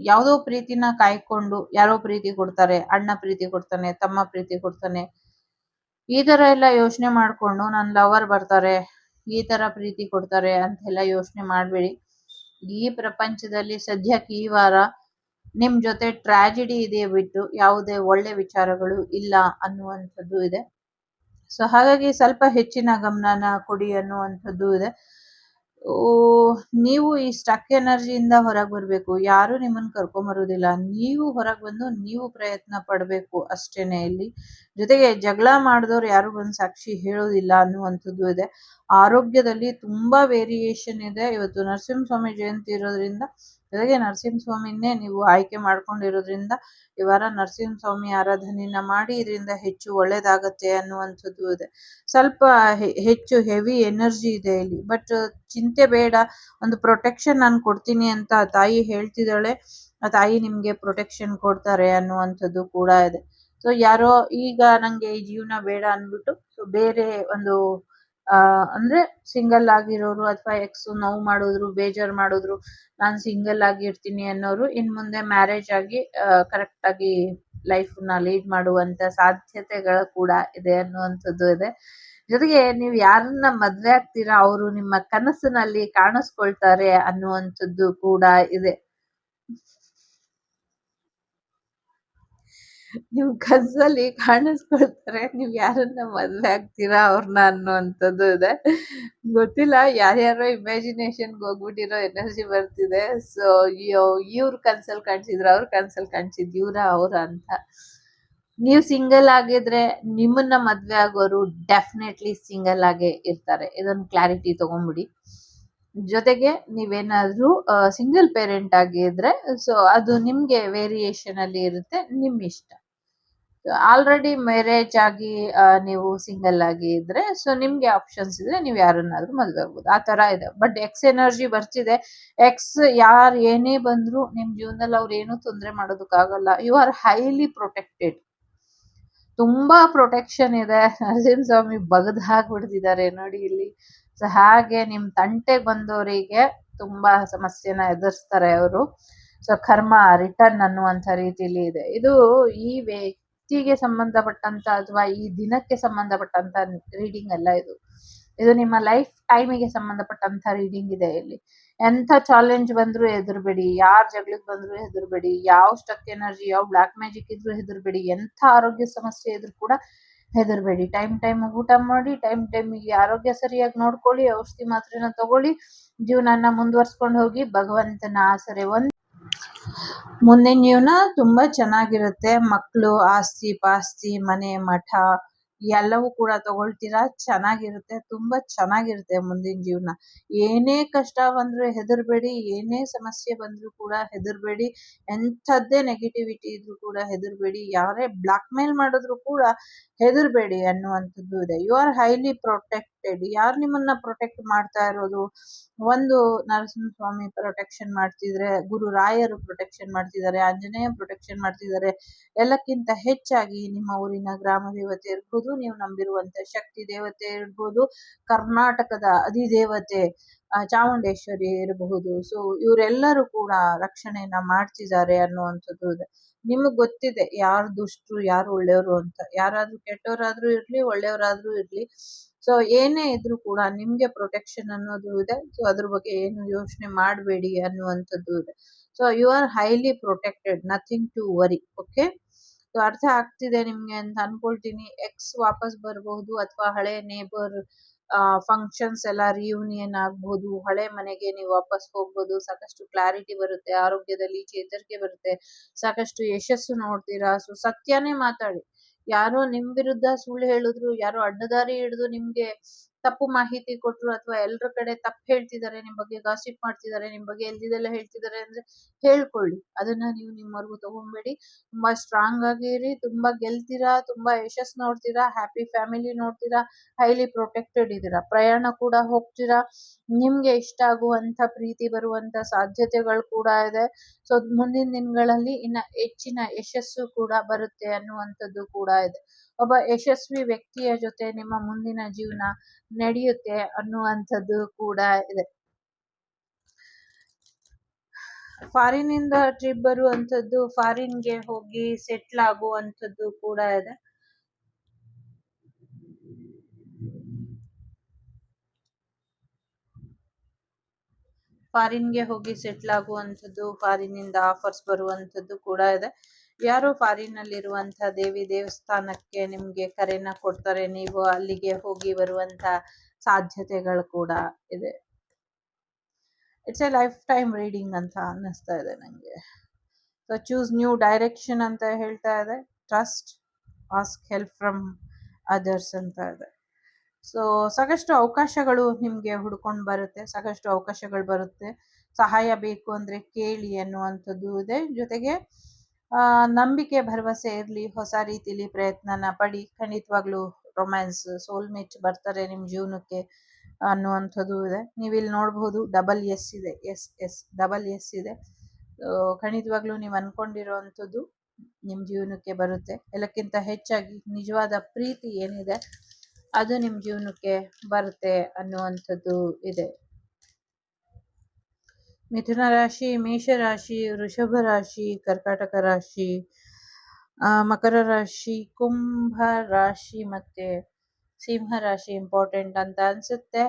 ಯಾವುದೋ ಪ್ರೀತಿನ ಕಾಯ್ಕೊಂಡು ಯಾರೋ ಪ್ರೀತಿ ಕೊಡ್ತಾರೆ, ಅಣ್ಣ ಪ್ರೀತಿ ಕೊಡ್ತಾನೆ, ತಮ್ಮ ಪ್ರೀತಿ ಕೊಡ್ತಾನೆ. ಈ ತರ ಎಲ್ಲ ಯೋಚನೆ ಮಾಡ್ಕೊಂಡು ನನ್ ಲವರ್ ಬರ್ತಾರೆ, ಈ ತರ ಪ್ರೀತಿ ಕೊಡ್ತಾರೆ ಅಂತೆಲ್ಲ ಯೋಚನೆ ಮಾಡ್ಬೇಡಿ. ಈ ಪ್ರಪಂಚದಲ್ಲಿ ಸದ್ಯಕ್ಕೆ ಈ ವಾರ ನಿಮ್ ಜೊತೆ ಟ್ರಾಜಿಡಿ ಇದೆ ಬಿಟ್ಟು ಯಾವುದೇ ಒಳ್ಳೆ ವಿಚಾರಗಳು ಇಲ್ಲ ಅನ್ನುವಂಥದ್ದು ಇದೆ. ಸೊ ಹಾಗಾಗಿ ಸ್ವಲ್ಪ ಹೆಚ್ಚಿನ ಗಮನನ ಕೊಡಿ ಅನ್ನುವಂಥದ್ದು ಇದೆ. ನೀವು ಈ ಸ್ಟಕ್ ಎನರ್ಜಿಯಿಂದ ಹೊರಗೆ ಬರಬೇಕು. ಯಾರು ನಿಮ್ಮನ್ನ ಕರ್ಕೊಂಬರೋದಿಲ್ಲ ನೀವು ಹೊರಗೆ ಬಂದು ನೀವು ಪ್ರಯತ್ನ ಪಡಬೇಕು ಅಷ್ಟೇನೆ ಇಲ್ಲಿ. ಜೊತೆಗೆ ಜಗಳ ಮಾಡಿದವ್ರು ಯಾರು ಬಂದು ಸಾಕ್ಷಿ ಹೇಳೋದಿಲ್ಲ ಅನ್ನುವಂಥದ್ದು ಇದೆ. ಆರೋಗ್ಯದಲ್ಲಿ ತುಂಬಾ ವೇರಿಯೇಷನ್ ಇದೆ. ಇವತ್ತು ನರಸಿಂಹಸ್ವಾಮಿ ಜಯಂತಿ ಇರೋದ್ರಿಂದ ಜೊತೆಗೆ ನರಸಿಂಹಸ್ವಾಮಿನೇ ನೀವು ಆಯ್ಕೆ ಮಾಡ್ಕೊಂಡಿರೋದ್ರಿಂದ ಈ ವಾರ ನರಸಿಂಹಸ್ವಾಮಿ ಆರಾಧನೆಯನ್ನ ಮಾಡಿ ಇದರಿಂದ ಹೆಚ್ಚು ಒಳ್ಳೇದಾಗತ್ತೆ ಅನ್ನುವಂಥದ್ದು ಇದೆ. ಸ್ವಲ್ಪ ಹೆಚ್ಚು ಹೆವಿ ಎನರ್ಜಿ ಇದೆ ಇಲ್ಲಿ. ಬಟ್ ಚಿಂತೆ ಬೇಡ. ಒಂದು ಪ್ರೊಟೆಕ್ಷನ್ ನಾನು ಕೊಡ್ತೀನಿ ಅಂತ ತಾಯಿ ಹೇಳ್ತಿದ್ದಾಳೆ. ಆ ತಾಯಿ ನಿಮ್ಗೆ ಪ್ರೊಟೆಕ್ಷನ್ ಕೊಡ್ತಾರೆ ಅನ್ನುವಂಥದ್ದು ಕೂಡ ಇದೆ. ಸೊ ಯಾರೋ ಈಗ ನಂಗೆ ಈ ಜೀವನ ಬೇಡ ಅನ್ಬಿಟ್ಟು ಸೊ ಬೇರೆ ಒಂದು ಅಂದ್ರೆ ಸಿಂಗಲ್ ಆಗಿರೋರು ಅಥವಾ ಎಕ್ಸ್ ನೋವು ಮಾಡಿದ್ರು, ಬೇಜಾರ್ ಮಾಡಿದ್ರು, ನಾನ್ ಸಿಂಗಲ್ ಆಗಿ ಇರ್ತೀನಿ ಅನ್ನೋರು ಇನ್ ಮುಂದೆ ಮ್ಯಾರೇಜ್ ಆಗಿ ಕರೆಕ್ಟ್ ಆಗಿ ಲೈಫ್ನ ಲೀಡ್ ಮಾಡುವಂತ ಸಾಧ್ಯತೆಗಳು ಕೂಡ ಇದೆ ಅನ್ನುವಂಥದ್ದು ಇದೆ. ಜೊತೆಗೆ ನೀವು ಯಾರನ್ನ ಮದ್ವೆ ಆಗ್ತೀರಾ, ಅವರು ನಿಮ್ಮ ಕನಸಿನಲ್ಲಿ ಕಾಣಿಸ್ಕೊಳ್ತಾರೆ ಅನ್ನುವಂಥದ್ದು ಕೂಡ ಇದೆ. ನೀವು ಕನ್ಸಲ್ಲಿ ಕಾಣಿಸ್ಕೊಳ್ತಾರೆ, ನೀವು ಯಾರನ್ನ ಮದ್ವೆ ಆಗ್ತೀರಾ ಅವ್ರನ್ನ ಅನ್ನುವಂಥದ್ದು ಇದೆ. ಗೊತ್ತಿಲ್ಲ, ಯಾರ್ಯಾರೋ ಇಮ್ಯಾಜಿನೇಷನ್ಗೆ ಹೋಗ್ಬಿಟ್ಟಿರೋ ಎನರ್ಜಿ ಬರ್ತಿದೆ. ಸೊ ಇವ್ರ ಕನ್ಸಲ್ಲಿ ಕಾಣಿಸಿದ್ರ ಅವ್ರ ಕನ್ಸಲ್ಲಿ ಕಾಣಿಸಿದ್, ಇವ್ರ ಅವ್ರ ಅಂತ. ನೀವು ಸಿಂಗಲ್ ಆಗಿದ್ರೆ ನಿಮ್ಮನ್ನ ಮದ್ವೆ ಆಗೋರು ಡೆಫಿನೆಟ್ಲಿ ಸಿಂಗಲ್ ಆಗೇ ಇರ್ತಾರೆ. ಇದೊಂದು ಕ್ಲಾರಿಟಿ ತಗೊಂಡ್ಬಿಡಿ ಜೊತೆಗೆ ನೀವೇನಾದ್ರೂ ಸಿಂಗಲ್ ಪೇರೆಂಟ್ ಆಗಿದ್ರೆ ಸೊ ಅದು ನಿಮ್ಗೆ ವೇರಿಯೇಷನ್ ಅಲ್ಲಿ ಇರುತ್ತೆ ನಿಮ್ ಇಷ್ಟ ಆಲ್ರೆಡಿ ಮ್ಯಾರೇಜ್ ಆಗಿ ನೀವು ಸಿಂಗಲ್ ಆಗಿ ಇದ್ರೆ ಸೊ ನಿಮ್ಗೆ ಆಪ್ಷನ್ಸ್ ಇದ್ರೆ ನೀವು ಯಾರನ್ನಾದ್ರೂ ಮದುವೆ ಆಗ್ಬೋದು. ಆ ತರ ಇದೆ. ಬಟ್ ಎಕ್ಸ್ ಎನರ್ಜಿ ಬರ್ತಿದೆ. ಎಕ್ಸ್ ಯಾರ್ ಏನೇ ಬಂದ್ರು ನಿಮ್ ಜೀವನದಲ್ಲಿ ಅವ್ರು ಏನು ತೊಂದರೆ ಮಾಡೋದಕ್ಕಾಗಲ್ಲ. ಯು ಆರ್ ಹೈಲಿ ಪ್ರೊಟೆಕ್ಟೆಡ್ ತುಂಬಾ ಪ್ರೊಟೆಕ್ಷನ್ ಇದೆ. ನರಸಿಂಹ ಸ್ವಾಮಿ ಬಗದ್ ಹಾಕ್ಬಿಡ್ತಿದ್ದಾರೆ ನೋಡಿ ಇಲ್ಲಿ. ಸೊ ಹಾಗೆ ನಿಮ್ ತಂಟೆಗೆ ಬಂದವರಿಗೆ ತುಂಬಾ ಸಮಸ್ಯೆನ ಎದುರಿಸ್ತಾರೆ ಅವರು. ಸೊ ಕರ್ಮ ರಿಟರ್ನ್ ಅನ್ನುವಂಥ ರೀತಿಲಿ ಇದೆ. ಇದು ಈ ವ್ಯಕ್ತಿಗೆ ಸಂಬಂಧಪಟ್ಟಂತ ಅಥವಾ ಈ ದಿನಕ್ಕೆ ಸಂಬಂಧಪಟ್ಟಂತ ರೀಡಿಂಗ್ ಅಲ್ಲ ಇದು. ಇದು ನಿಮ್ಮ ಲೈಫ್ ಟೈಮಿಗೆ ಸಂಬಂಧಪಟ್ಟಂತ ರೀಡಿಂಗ್ ಇದೆ ಇಲ್ಲಿ. ಎಂಥ ಚಾಲೆಂಜ್ ಬಂದ್ರು ಹೆದರ್ಬೇಡಿ, ಯಾರ್ ಜಗಳಕ್ಕೆ ಬಂದ್ರು ಹೆದರ್ಬೇಡಿ, ಯಾವ ಸ್ಟಕ್ ಎನರ್ಜಿ ಯಾವ ಬ್ಲಾಕ್ ಮ್ಯಾಜಿಕ್ ಇದ್ರು ಹೆದರ್ಬೇಡಿ, ಎಂಥ ಆರೋಗ್ಯ ಸಮಸ್ಯೆ ಇದ್ರು ಕೂಡ ಹೆದರ್ಬೇಡಿ. ಟೈಮ್ ಟೈಮ್ ಊಟ ಮಾಡಿ ಟೈಮ್ ಟೈಮಿಗೆ ಆರೋಗ್ಯ ಸರಿಯಾಗಿ ನೋಡ್ಕೊಳ್ಳಿ, ಔಷಧಿ ಮಾತ್ರೆನ ತಗೊಳ್ಳಿ ಜೀವನನ ಮುಂದುವರ್ಸ್ಕೊಂಡು ಹೋಗಿ ಭಗವಂತನ ಆಸರೆ ಒಂದ್ ಮುಂದಿನ ಜೀವನ ತುಂಬಾ ಚೆನ್ನಾಗಿರುತ್ತೆ. ಮಕ್ಕಳು ಆಸ್ತಿ, ಪಾಸ್ತಿ, ಮನೆ, ಮಠ ಎಲ್ಲವೂ ಕೂಡ ತಗೊಳ್ತೀರಾ? ಚೆನ್ನಾಗಿರುತ್ತೆ. ತುಂಬಾ ಚೆನ್ನಾಗಿರುತ್ತೆ ಮುಂದಿನ ಜೀವನ. ಏನೇ ಕಷ್ಟ ಬಂದ್ರು ಹೆದರ್ಬೇಡಿ. ಏನೇ ಸಮಸ್ಯೆ ಬಂದ್ರು ಕೂಡ ಹೆದರ್ಬೇಡಿ. ಎಂಥದ್ದೇ ನೆಗೆಟಿವಿಟಿ ಇದ್ರೂ ಕೂಡ ಹೆದರ್ಬೇಡಿ. ಯಾರೇ ಬ್ಲಾಕ್ ಮೇಲ್ ಮಾಡಿದ್ರು ಕೂಡ ಹೆದರ್ಬೇಡಿ ಅನ್ನುವಂಥದ್ದು ಇದೆ. ಯು ಆರ್ ಹೈಲಿ ಪ್ರೊಟೆಕ್ಟೆಡ್ ಯಾರು ನಿಮ್ಮನ್ನ ಪ್ರೊಟೆಕ್ಟ್ ಮಾಡ್ತಾ ಇರೋದು? ಒಂದು ನರಸಿಂಹಸ್ವಾಮಿ ಪ್ರೊಟೆಕ್ಷನ್ ಮಾಡ್ತಿದ್ರೆ, ಗುರು ರಾಯರು ಪ್ರೊಟೆಕ್ಷನ್ ಮಾಡ್ತಿದ್ದಾರೆ ಆಂಜನೇಯ ಪ್ರೊಟೆಕ್ಷನ್ ಮಾಡ್ತಿದ್ದಾರೆ. ಎಲ್ಲಕ್ಕಿಂತ ಹೆಚ್ಚಾಗಿ ನಿಮ್ಮ ಊರಿನ ಗ್ರಾಮ ದೇವತೆ ಇರ್ಬೋದು, ನೀವು ನಂಬಿರುವಂತ ಶಕ್ತಿ ದೇವತೆ ಇರ್ಬೋದು, ಕರ್ನಾಟಕದ ಅಧಿದೇವತೆ ಚಾಮುಂಡೇಶ್ವರಿ ಇರಬಹುದು. ಸೊ ಇವರೆಲ್ಲರೂ ಕೂಡ ರಕ್ಷಣೆಯನ್ನ ಮಾಡ್ತಿದ್ದಾರೆ ಅನ್ನುವಂಥದ್ದು ಇದೆ. ನಿಮಗ್ ಗೊತ್ತಿದೆ ಯಾರು ದುಷ್ಟರು, ಯಾರು ಒಳ್ಳೆಯವರು ಅಂತ. ಯಾರಾದ್ರೂ ಕೆಟ್ಟವರಾದ್ರೂ ಇರ್ಲಿ, ಒಳ್ಳೆಯವರಾದ್ರೂ ಇರ್ಲಿ. ಸೊ ಏನೇ ಇದ್ರೂ ಕೂಡ ನಿಮ್ಗೆ ಪ್ರೊಟೆಕ್ಷನ್ ಅನ್ನೋದು ಇದೆ. ಸೊ ಅದ್ರ ಬಗ್ಗೆ ಏನು ಯೋಚನೆ ಮಾಡಬೇಡಿ ಅನ್ನುವಂಥದ್ದು ಇದೆ. So you are highly protected nothing to worry okay so ಅರ್ಥ ಆಗ್ತಿದೆ ನಿಮ್ಗೆ ಅಂತ ಅನ್ಕೊಳ್ತೀನಿ. ಎಕ್ಸ್ ವಾಪಸ್ ಬರಬಹುದು ಅಥವಾ ಹಳೆ ನೇಬರ್ ಫಂಕ್ಷನ್ಸ್ ಎಲ್ಲ ರಿಯೂನಿಯನ್ ಆಗ್ಬಹುದು ಹಳೆ ಮನೆಗೆ ನೀವು ವಾಪಸ್ ಹೋಗ್ಬೋದು, ಸಾಕಷ್ಟು ಕ್ಲಾರಿಟಿ ಬರುತ್ತೆ, ಆರೋಗ್ಯದಲ್ಲಿ ಚೇತರಿಕೆ ಬರುತ್ತೆ, ಸಾಕಷ್ಟು ಯಶಸ್ಸು ನೋಡ್ತೀರಾ? ಸೊ ಸತ್ಯನೇ ಮಾತಾಡಿ. ಯಾರೋ ನಿಮ್ ವಿರುದ್ಧ ಸುಳ್ಳು ಹೇಳಿದ್ರು, ಯಾರೋ ಅಡ್ಡದಾರಿ ಹಿಡಿದು ನಿಮ್ಗೆ ತಪ್ಪು ಮಾಹಿತಿ ಕೊಟ್ರು ಅಥವಾ ಎಲ್ಲರ ಕಡೆ ತಪ್ಪು ಹೇಳ್ತಿದ್ದಾರೆ ನಿಮ್ ಬಗ್ಗೆ ಗಾಸಿಪ್ ಮಾಡ್ತಿದ್ದಾರೆ ನಿಮ್ ಬಗ್ಗೆ ಎಲ್ದಿದೆಲ್ಲ ಹೇಳ್ತಿದ್ದಾರೆ ಅಂದ್ರೆ ಹೇಳ್ಕೊಳ್ಳಿ. ಅದನ್ನ ನೀವು ನಿಮ್ಮವರೆಗೂ ತಗೊಂಬೇಡಿ. ತುಂಬಾ ಸ್ಟ್ರಾಂಗ್ ಆಗಿರಿ, ತುಂಬಾ ಗೆಲ್ತೀರಾ, ತುಂಬಾ ಯಶಸ್ ನೋಡ್ತೀರಾ ಹ್ಯಾಪಿ ಫ್ಯಾಮಿಲಿ ನೋಡ್ತೀರಾ ಹೈಲಿ ಪ್ರೊಟೆಕ್ಟೆಡ್ ಇದ್ದೀರಾ ಪ್ರಯಾಣ ಕೂಡ ಹೋಗ್ತೀರಾ. ನಿಮ್ಗೆ ಇಷ್ಟ ಆಗುವಂತ ಪ್ರೀತಿ ಬರುವಂತ ಸಾಧ್ಯತೆಗಳು ಕೂಡ ಇದೆ. ಸೊ ಮುಂದಿನ ದಿನಗಳಲ್ಲಿ ಇನ್ನ ಹೆಚ್ಚಿನ ಯಶಸ್ಸು ಕೂಡ ಬರುತ್ತೆ ಅನ್ನುವಂಥದ್ದು ಕೂಡ ಇದೆ. ಒಬ್ಬ ಯಶಸ್ವಿ ವ್ಯಕ್ತಿಯ ಜೊತೆ ನಿಮ್ಮ ಮುಂದಿನ ಜೀವನ ನಡೆಯುತ್ತೆ ಅನ್ನುವಂಥದ್ದು ಕೂಡ ಇದೆ. ಫಾರಿನ್ ಇಂದ ಟ್ರಿಪ್ ಬರುವಂತದ್ದು ಫಾರಿನ್ಗೆ ಹೋಗಿ ಸೆಟ್ಲ್ ಆಗುವಂತದ್ದು ಕೂಡ ಇದೆ. ಫಾರಿನ್ಗೆ ಹೋಗಿ ಸೆಟ್ಲ್ ಆಗುವಂಥದ್ದು ಫಾರಿನ್ ಇಂದ ಆಫರ್ಸ್ ಬರುವಂಥದ್ದು ಕೂಡ ಇದೆ. ಯಾರು ಫಾರಿನ್ನಲ್ಲಿ ಇರುವಂತ ದೇವಿ ದೇವಸ್ಥಾನಕ್ಕೆ ನಿಮಗೆ ಕರೆನ ಕೊಡ್ತಾರೆ, ನೀವು ಅಲ್ಲಿಗೆ ಹೋಗಿ ಬರುವಂತ ಸಾಧ್ಯತೆಗಳು ಕೂಡ ಇದೆ. It's a life time reading ಅಂತ ಅನ್ನಿಸ್ತಾ ಇದೆ ನಂಗೆ. ಸೊ ಚೂಸ್ ನ್ಯೂ ಡೈರೆಕ್ಷನ್ ಅಂತ ಹೇಳ್ತಾ ಇದೆ. Trust ask help from others ಅಂತ ಇದೆ. ಸೊ ಸಾಕಷ್ಟು ಅವಕಾಶಗಳು ನಿಮಗೆ ಹುಡ್ಕೊಂಡು ಬರುತ್ತೆ, ಸಾಕಷ್ಟು ಅವಕಾಶಗಳು ಬರುತ್ತೆ. ಸಹಾಯ ಬೇಕು ಅಂದರೆ ಕೇಳಿ ಅನ್ನುವಂಥದ್ದು ಇದೆ. ಜೊತೆಗೆ ನಂಬಿಕೆ, ಭರವಸೆ ಇರಲಿ, ಹೊಸ ರೀತಿಲಿ ಪ್ರಯತ್ನನ ಪಡಿ. ಖಂಡಿತವಾಗ್ಲೂ ರೊಮ್ಯಾನ್ಸ್ ಸೋಲ್ಮೇಟ್ ಬರ್ತಾರೆ ನಿಮ್ಮ ಜೀವನಕ್ಕೆ ಅನ್ನುವಂಥದ್ದು ಇದೆ. ನೀವು ಇಲ್ಲಿ ನೋಡಬಹುದು ಡಬಲ್ ಎಸ್ ಇದೆ. ಎಸ್ ಎಸ್ ಡಬಲ್ ಎಸ್ ಇದೆ. ಖಂಡಿತವಾಗ್ಲೂ ನೀವು ಅನ್ಕೊಂಡಿರುವಂಥದ್ದು ನಿಮ್ಮ ಜೀವನಕ್ಕೆ ಬರುತ್ತೆ. ಎಲ್ಲಕ್ಕಿಂತ ಹೆಚ್ಚಾಗಿ ನಿಜವಾದ ಪ್ರೀತಿ ಏನಿದೆ ಅದು ನಿಮ್ಮ ಜೀವನಕ್ಕೆ ಬರುತ್ತೆ ಅನ್ನುವಂಥದ್ದು ಇದೆ. ಮಿಥುನ ರಾಶಿ ಮೇಷರಾಶಿ ವೃಷಭ ರಾಶಿ, ಕರ್ಕಾಟಕ ರಾಶಿ ಮಕರ ರಾಶಿ, ಕುಂಭ ರಾಶಿ ಮತ್ತೆ ಸಿಂಹ ರಾಶಿ ಇಂಪಾರ್ಟೆಂಟ್ ಅಂತ ಅನ್ಸುತ್ತೆ.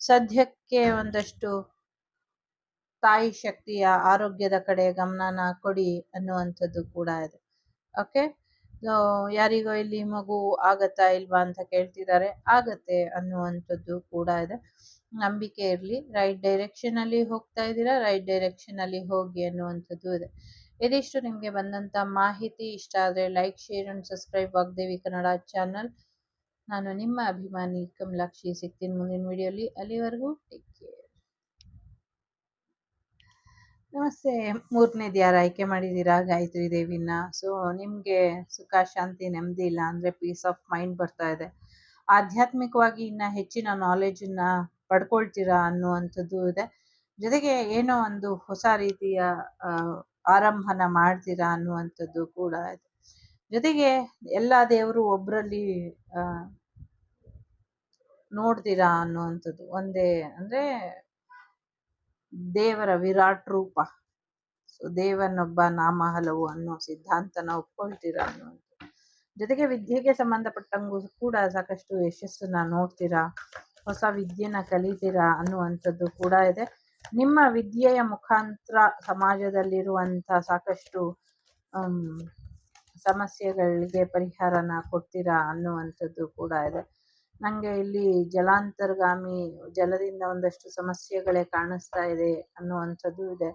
ಸದ್ಯಕ್ಕೆ ಒಂದಷ್ಟು ತಾಯಿ ಶಕ್ತಿಯ ಆರೋಗ್ಯದ ಕಡೆ ಗಮನನ ಕೊಡಿ ಅನ್ನುವಂಥದ್ದು ಕೂಡ ಇದೆ. ಓಕೆ ಯಾರಿಗೋ ಇಲ್ಲಿ ಮಗು ಆಗತ್ತಾ ಇಲ್ವಾ ಅಂತ ಕೇಳ್ತಿದ್ದಾರೆ ಆಗತ್ತೆ ಅನ್ನುವಂಥದ್ದು ಕೂಡ ಇದೆ. ನಂಬಿಕೆ ಇರಲಿ ರೈಟ್ ಡೈರೆಕ್ಷನ್ ಅಲ್ಲಿ ಹೋಗ್ತಾ ಇದ್ದೀರಾ ರೈಟ್ ಡೈರೆಕ್ಷನ್ ಅಲ್ಲಿ ಹೋಗಿ ಅನ್ನುವಂಥದ್ದು ಇದೆ. ಇದಿಷ್ಟು ನಿಮಗೆ ಬಂದಂತ ಮಾಹಿತಿ. ಇಷ್ಟ ಆದರೆ like share and subscribe Vagdevi Kannada channel ನಾನು ನಿಮ್ಮ ಅಭಿಮಾನಿ ಕಮಲಾಕ್ಷಿ ಸಿಗ್ತೀನಿ ಮುಂದಿನ ವಿಡಿಯೋಲಿ ಅಲ್ಲಿವರೆಗೂ ಟೇಕ್ ಕೇರ್ ನಮಸ್ತೆ. ಮೂರನೇದು ಯಾರು ಆಯ್ಕೆ ಮಾಡಿದ್ದೀರಾ? ಗಾಯತ್ರಿ ದೇವಿನ. ಸೊ ನಿಮಗೆ ಸುಖ, ಶಾಂತಿ, ನೆಮ್ಮದಿ ಇಲ್ಲ ಅಂದರೆ ಪೀಸ್ ಆಫ್ ಮೈಂಡ್ ಬರ್ತಾ ಇದೆ. ಆಧ್ಯಾತ್ಮಿಕವಾಗಿ ಇನ್ನು ಹೆಚ್ಚಿನ ನಾಲೆಜನ್ನು ಪಡ್ಕೊಳ್ತೀರಾ ಅನ್ನುವಂಥದ್ದು ಇದೆ. ಜೊತೆಗೆ ಏನೋ ಒಂದು ಹೊಸ ರೀತಿಯ ಆರಂಭನ ಮಾಡ್ತೀರಾ ಅನ್ನುವಂಥದ್ದು ಕೂಡ ಇದೆ. ಜೊತೆಗೆ ಎಲ್ಲ ದೇವರು ಒಬ್ಬರಲ್ಲಿ ನೋಡ್ತೀರಾ ಅನ್ನುವಂಥದ್ದು. ಒಂದೇ ಅಂದರೆ ದೇವರ ವಿರಾಟ್ ರೂಪ. ಸೊ, ದೇವನೊಬ್ಬ ನಾಮ ಹಲವು ಅನ್ನೋ ಸಿದ್ಧಾಂತನ ಒಪ್ಕೊಳ್ತೀರಾ ಅನ್ನುವಂಥದ್ದು. ಜೊತೆಗೆ ವಿದ್ಯೆಗೆ ಸಂಬಂಧಪಟ್ಟಂಗೂ ಕೂಡ ಸಾಕಷ್ಟು ಯಶಸ್ಸನ್ನ ನೋಡ್ತೀರಾ? ಹೊಸ ವಿದ್ಯೆನ ಕಲಿತೀರಾ ಅನ್ನುವಂಥದ್ದು ಕೂಡ ಇದೆ. ನಿಮ್ಮ ವಿದ್ಯೆಯ ಮುಖಾಂತರ ಸಮಾಜದಲ್ಲಿರುವಂಥ ಸಾಕಷ್ಟು ಸಮಸ್ಯೆಗಳಿಗೆ ಪರಿಹಾರನ ಕೊಡ್ತೀರಾ ಅನ್ನುವಂಥದ್ದು ಕೂಡ ಇದೆ. ನನಗೆ ಇಲ್ಲಿ ಜಲಾಂತರ್ಗಾಮಿ ಜಲದಿಂದ ಒಂದಷ್ಟು ಸಮಸ್ಯೆಗಳೇ ಕಾಣಿಸ್ತಾ ಇದೆ ಅನ್ನುವಂಥದ್ದು ಇದೆ.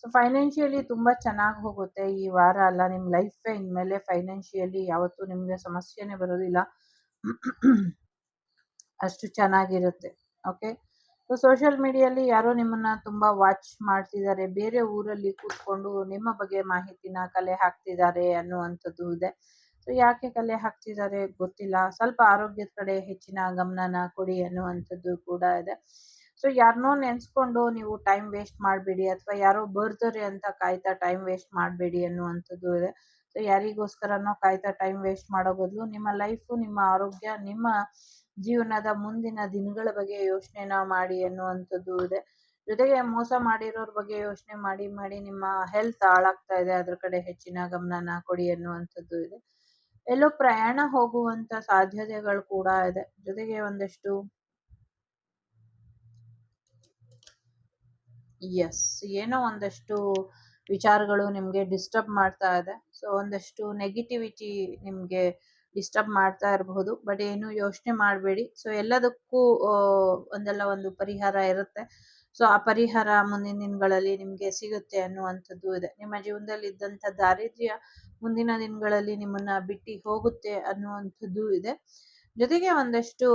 ಸೊ ಫೈನಾನ್ಷಿಯಲಿ ತುಂಬ ಚೆನ್ನಾಗಿ ಹೋಗುತ್ತೆ. ಈ ವಾರ ಅಲ್ಲ ನಿಮ್ಮ ಲೈಫೇ ಇನ್ಮೇಲೆ ಫೈನಾನ್ಷಿಯಲಿ ಯಾವತ್ತೂ ನಿಮಗೆ ಸಮಸ್ಯೆನೇ ಬರೋದಿಲ್ಲ. ಅಷ್ಟು ಚೆನ್ನಾಗಿರುತ್ತೆ. ಓಕೆ ಸೊ ಸೋಷಿಯಲ್ ಮೀಡಿಯಲ್ಲಿ ಯಾರೋ ನಿಮ್ಮನ್ನ ತುಂಬ ವಾಚ್ ಮಾಡ್ತಿದ್ದಾರೆ. ಬೇರೆ ಊರಲ್ಲಿ ಕೂತ್ಕೊಂಡು ನಿಮ್ಮ ಬಗ್ಗೆ ಮಾಹಿತಿನ ಕಲೆ ಹಾಕ್ತಿದ್ದಾರೆ ಅನ್ನುವಂಥದ್ದು ಇದೆ. ಸೊ ಯಾಕೆ ಕಲೆ ಹಾಕ್ತಿದ್ದಾರೆ ಗೊತ್ತಿಲ್ಲ. ಸ್ವಲ್ಪ ಆರೋಗ್ಯದ ಕಡೆ ಹೆಚ್ಚಿನ ಗಮನನ ಕೊಡಿ ಅನ್ನುವಂಥದ್ದು ಕೂಡ ಇದೆ. ಸೊ ಯಾರನ್ನೋ ನೆನೆಸ್ಕೊಂಡು ನೀವು ಟೈಮ್ ವೇಸ್ಟ್ ಮಾಡಬೇಡಿ ಅಥವಾ ಯಾರೋ ಬರ್ತಾರೆ ಅಂತ ಕಾಯ್ತಾ ಟೈಮ್ ವೇಸ್ಟ್ ಮಾಡಬೇಡಿ ಅನ್ನುವಂಥದ್ದು ಇದೆ. ಸೊ ಯಾರಿಗೋಸ್ಕರನೋ ಕಾಯ್ತಾ ಟೈಮ್ ವೇಸ್ಟ್ ಮಾಡೋ ಬದಲು ನಿಮ್ಮ ಲೈಫು ನಿಮ್ಮ ಆರೋಗ್ಯ, ನಿಮ್ಮ ಜೀವನದ ಮುಂದಿನ ದಿನಗಳ ಬಗ್ಗೆ ಯೋಚನೆನ ಮಾಡಿ ಅನ್ನುವಂಥದ್ದು ಇದೆ. ಜೊತೆಗೆ ಮೋಸ ಮಾಡಿರೋರ ಬಗ್ಗೆ ಯೋಚನೆ ಮಾಡಿ ಮಾಡಿ ನಿಮ್ಮ ಹೆಲ್ತ್ ಹಾಳಾಗ್ತಾ ಇದೆ. ಅದ್ರ ಕಡೆ ಹೆಚ್ಚಿನ ಗಮನನ ಕೊಡಿ ಅನ್ನುವಂಥದ್ದು ಇದೆ. ಎಲ್ಲೋ ಪ್ರಯಾಣ ಹೋಗುವಂತ ಸಾಧ್ಯತೆಗಳು ಕೂಡ ಇದೆ. ಜೊತೆಗೆ ಒಂದಷ್ಟು ಎಸ್ ಏನೋ ಒಂದಷ್ಟು ವಿಚಾರಗಳು ನಿಮಗೆ ಡಿಸ್ಟರ್ಬ್ ಮಾಡ್ತಾ ಇದೆ. ಸೊ ಒಂದಷ್ಟು ನೆಗೆಟಿವಿಟಿ ನಿಮಗೆ ಡಿಸ್ಟರ್ಬ್ ಮಾಡ್ತಾ ಇರಬಹುದು. ಬಟ್ ಏನು ಯೋಚನೆ ಮಾಡಬೇಡಿ. ಸೊ ಎಲ್ಲದಕ್ಕೂ ಒಂದಲ್ಲ ಒಂದು ಪರಿಹಾರ ಇರುತ್ತೆ. ಸೊ, ಆ ಪರಿಹಾರ ಮುಂದಿನ ದಿನಗಳಲ್ಲಿ ನಿಮಗೆ ಸಿಗುತ್ತೆ ಅನ್ನುವಂಥದ್ದು ಇದೆ. ನಿಮ್ಮ ಜೀವನದಲ್ಲಿ ಇದ್ದಂಥ ದಾರಿದ್ರ್ಯ ಮುಂದಿನ ದಿನಗಳಲ್ಲಿ ನಿಮ್ಮನ್ನ ಬಿಟ್ಟು ಹೋಗುತ್ತೆ ಅನ್ನುವಂಥದ್ದು ಇದೆ. ಜೊತೆಗೆ ಒಂದಷ್ಟು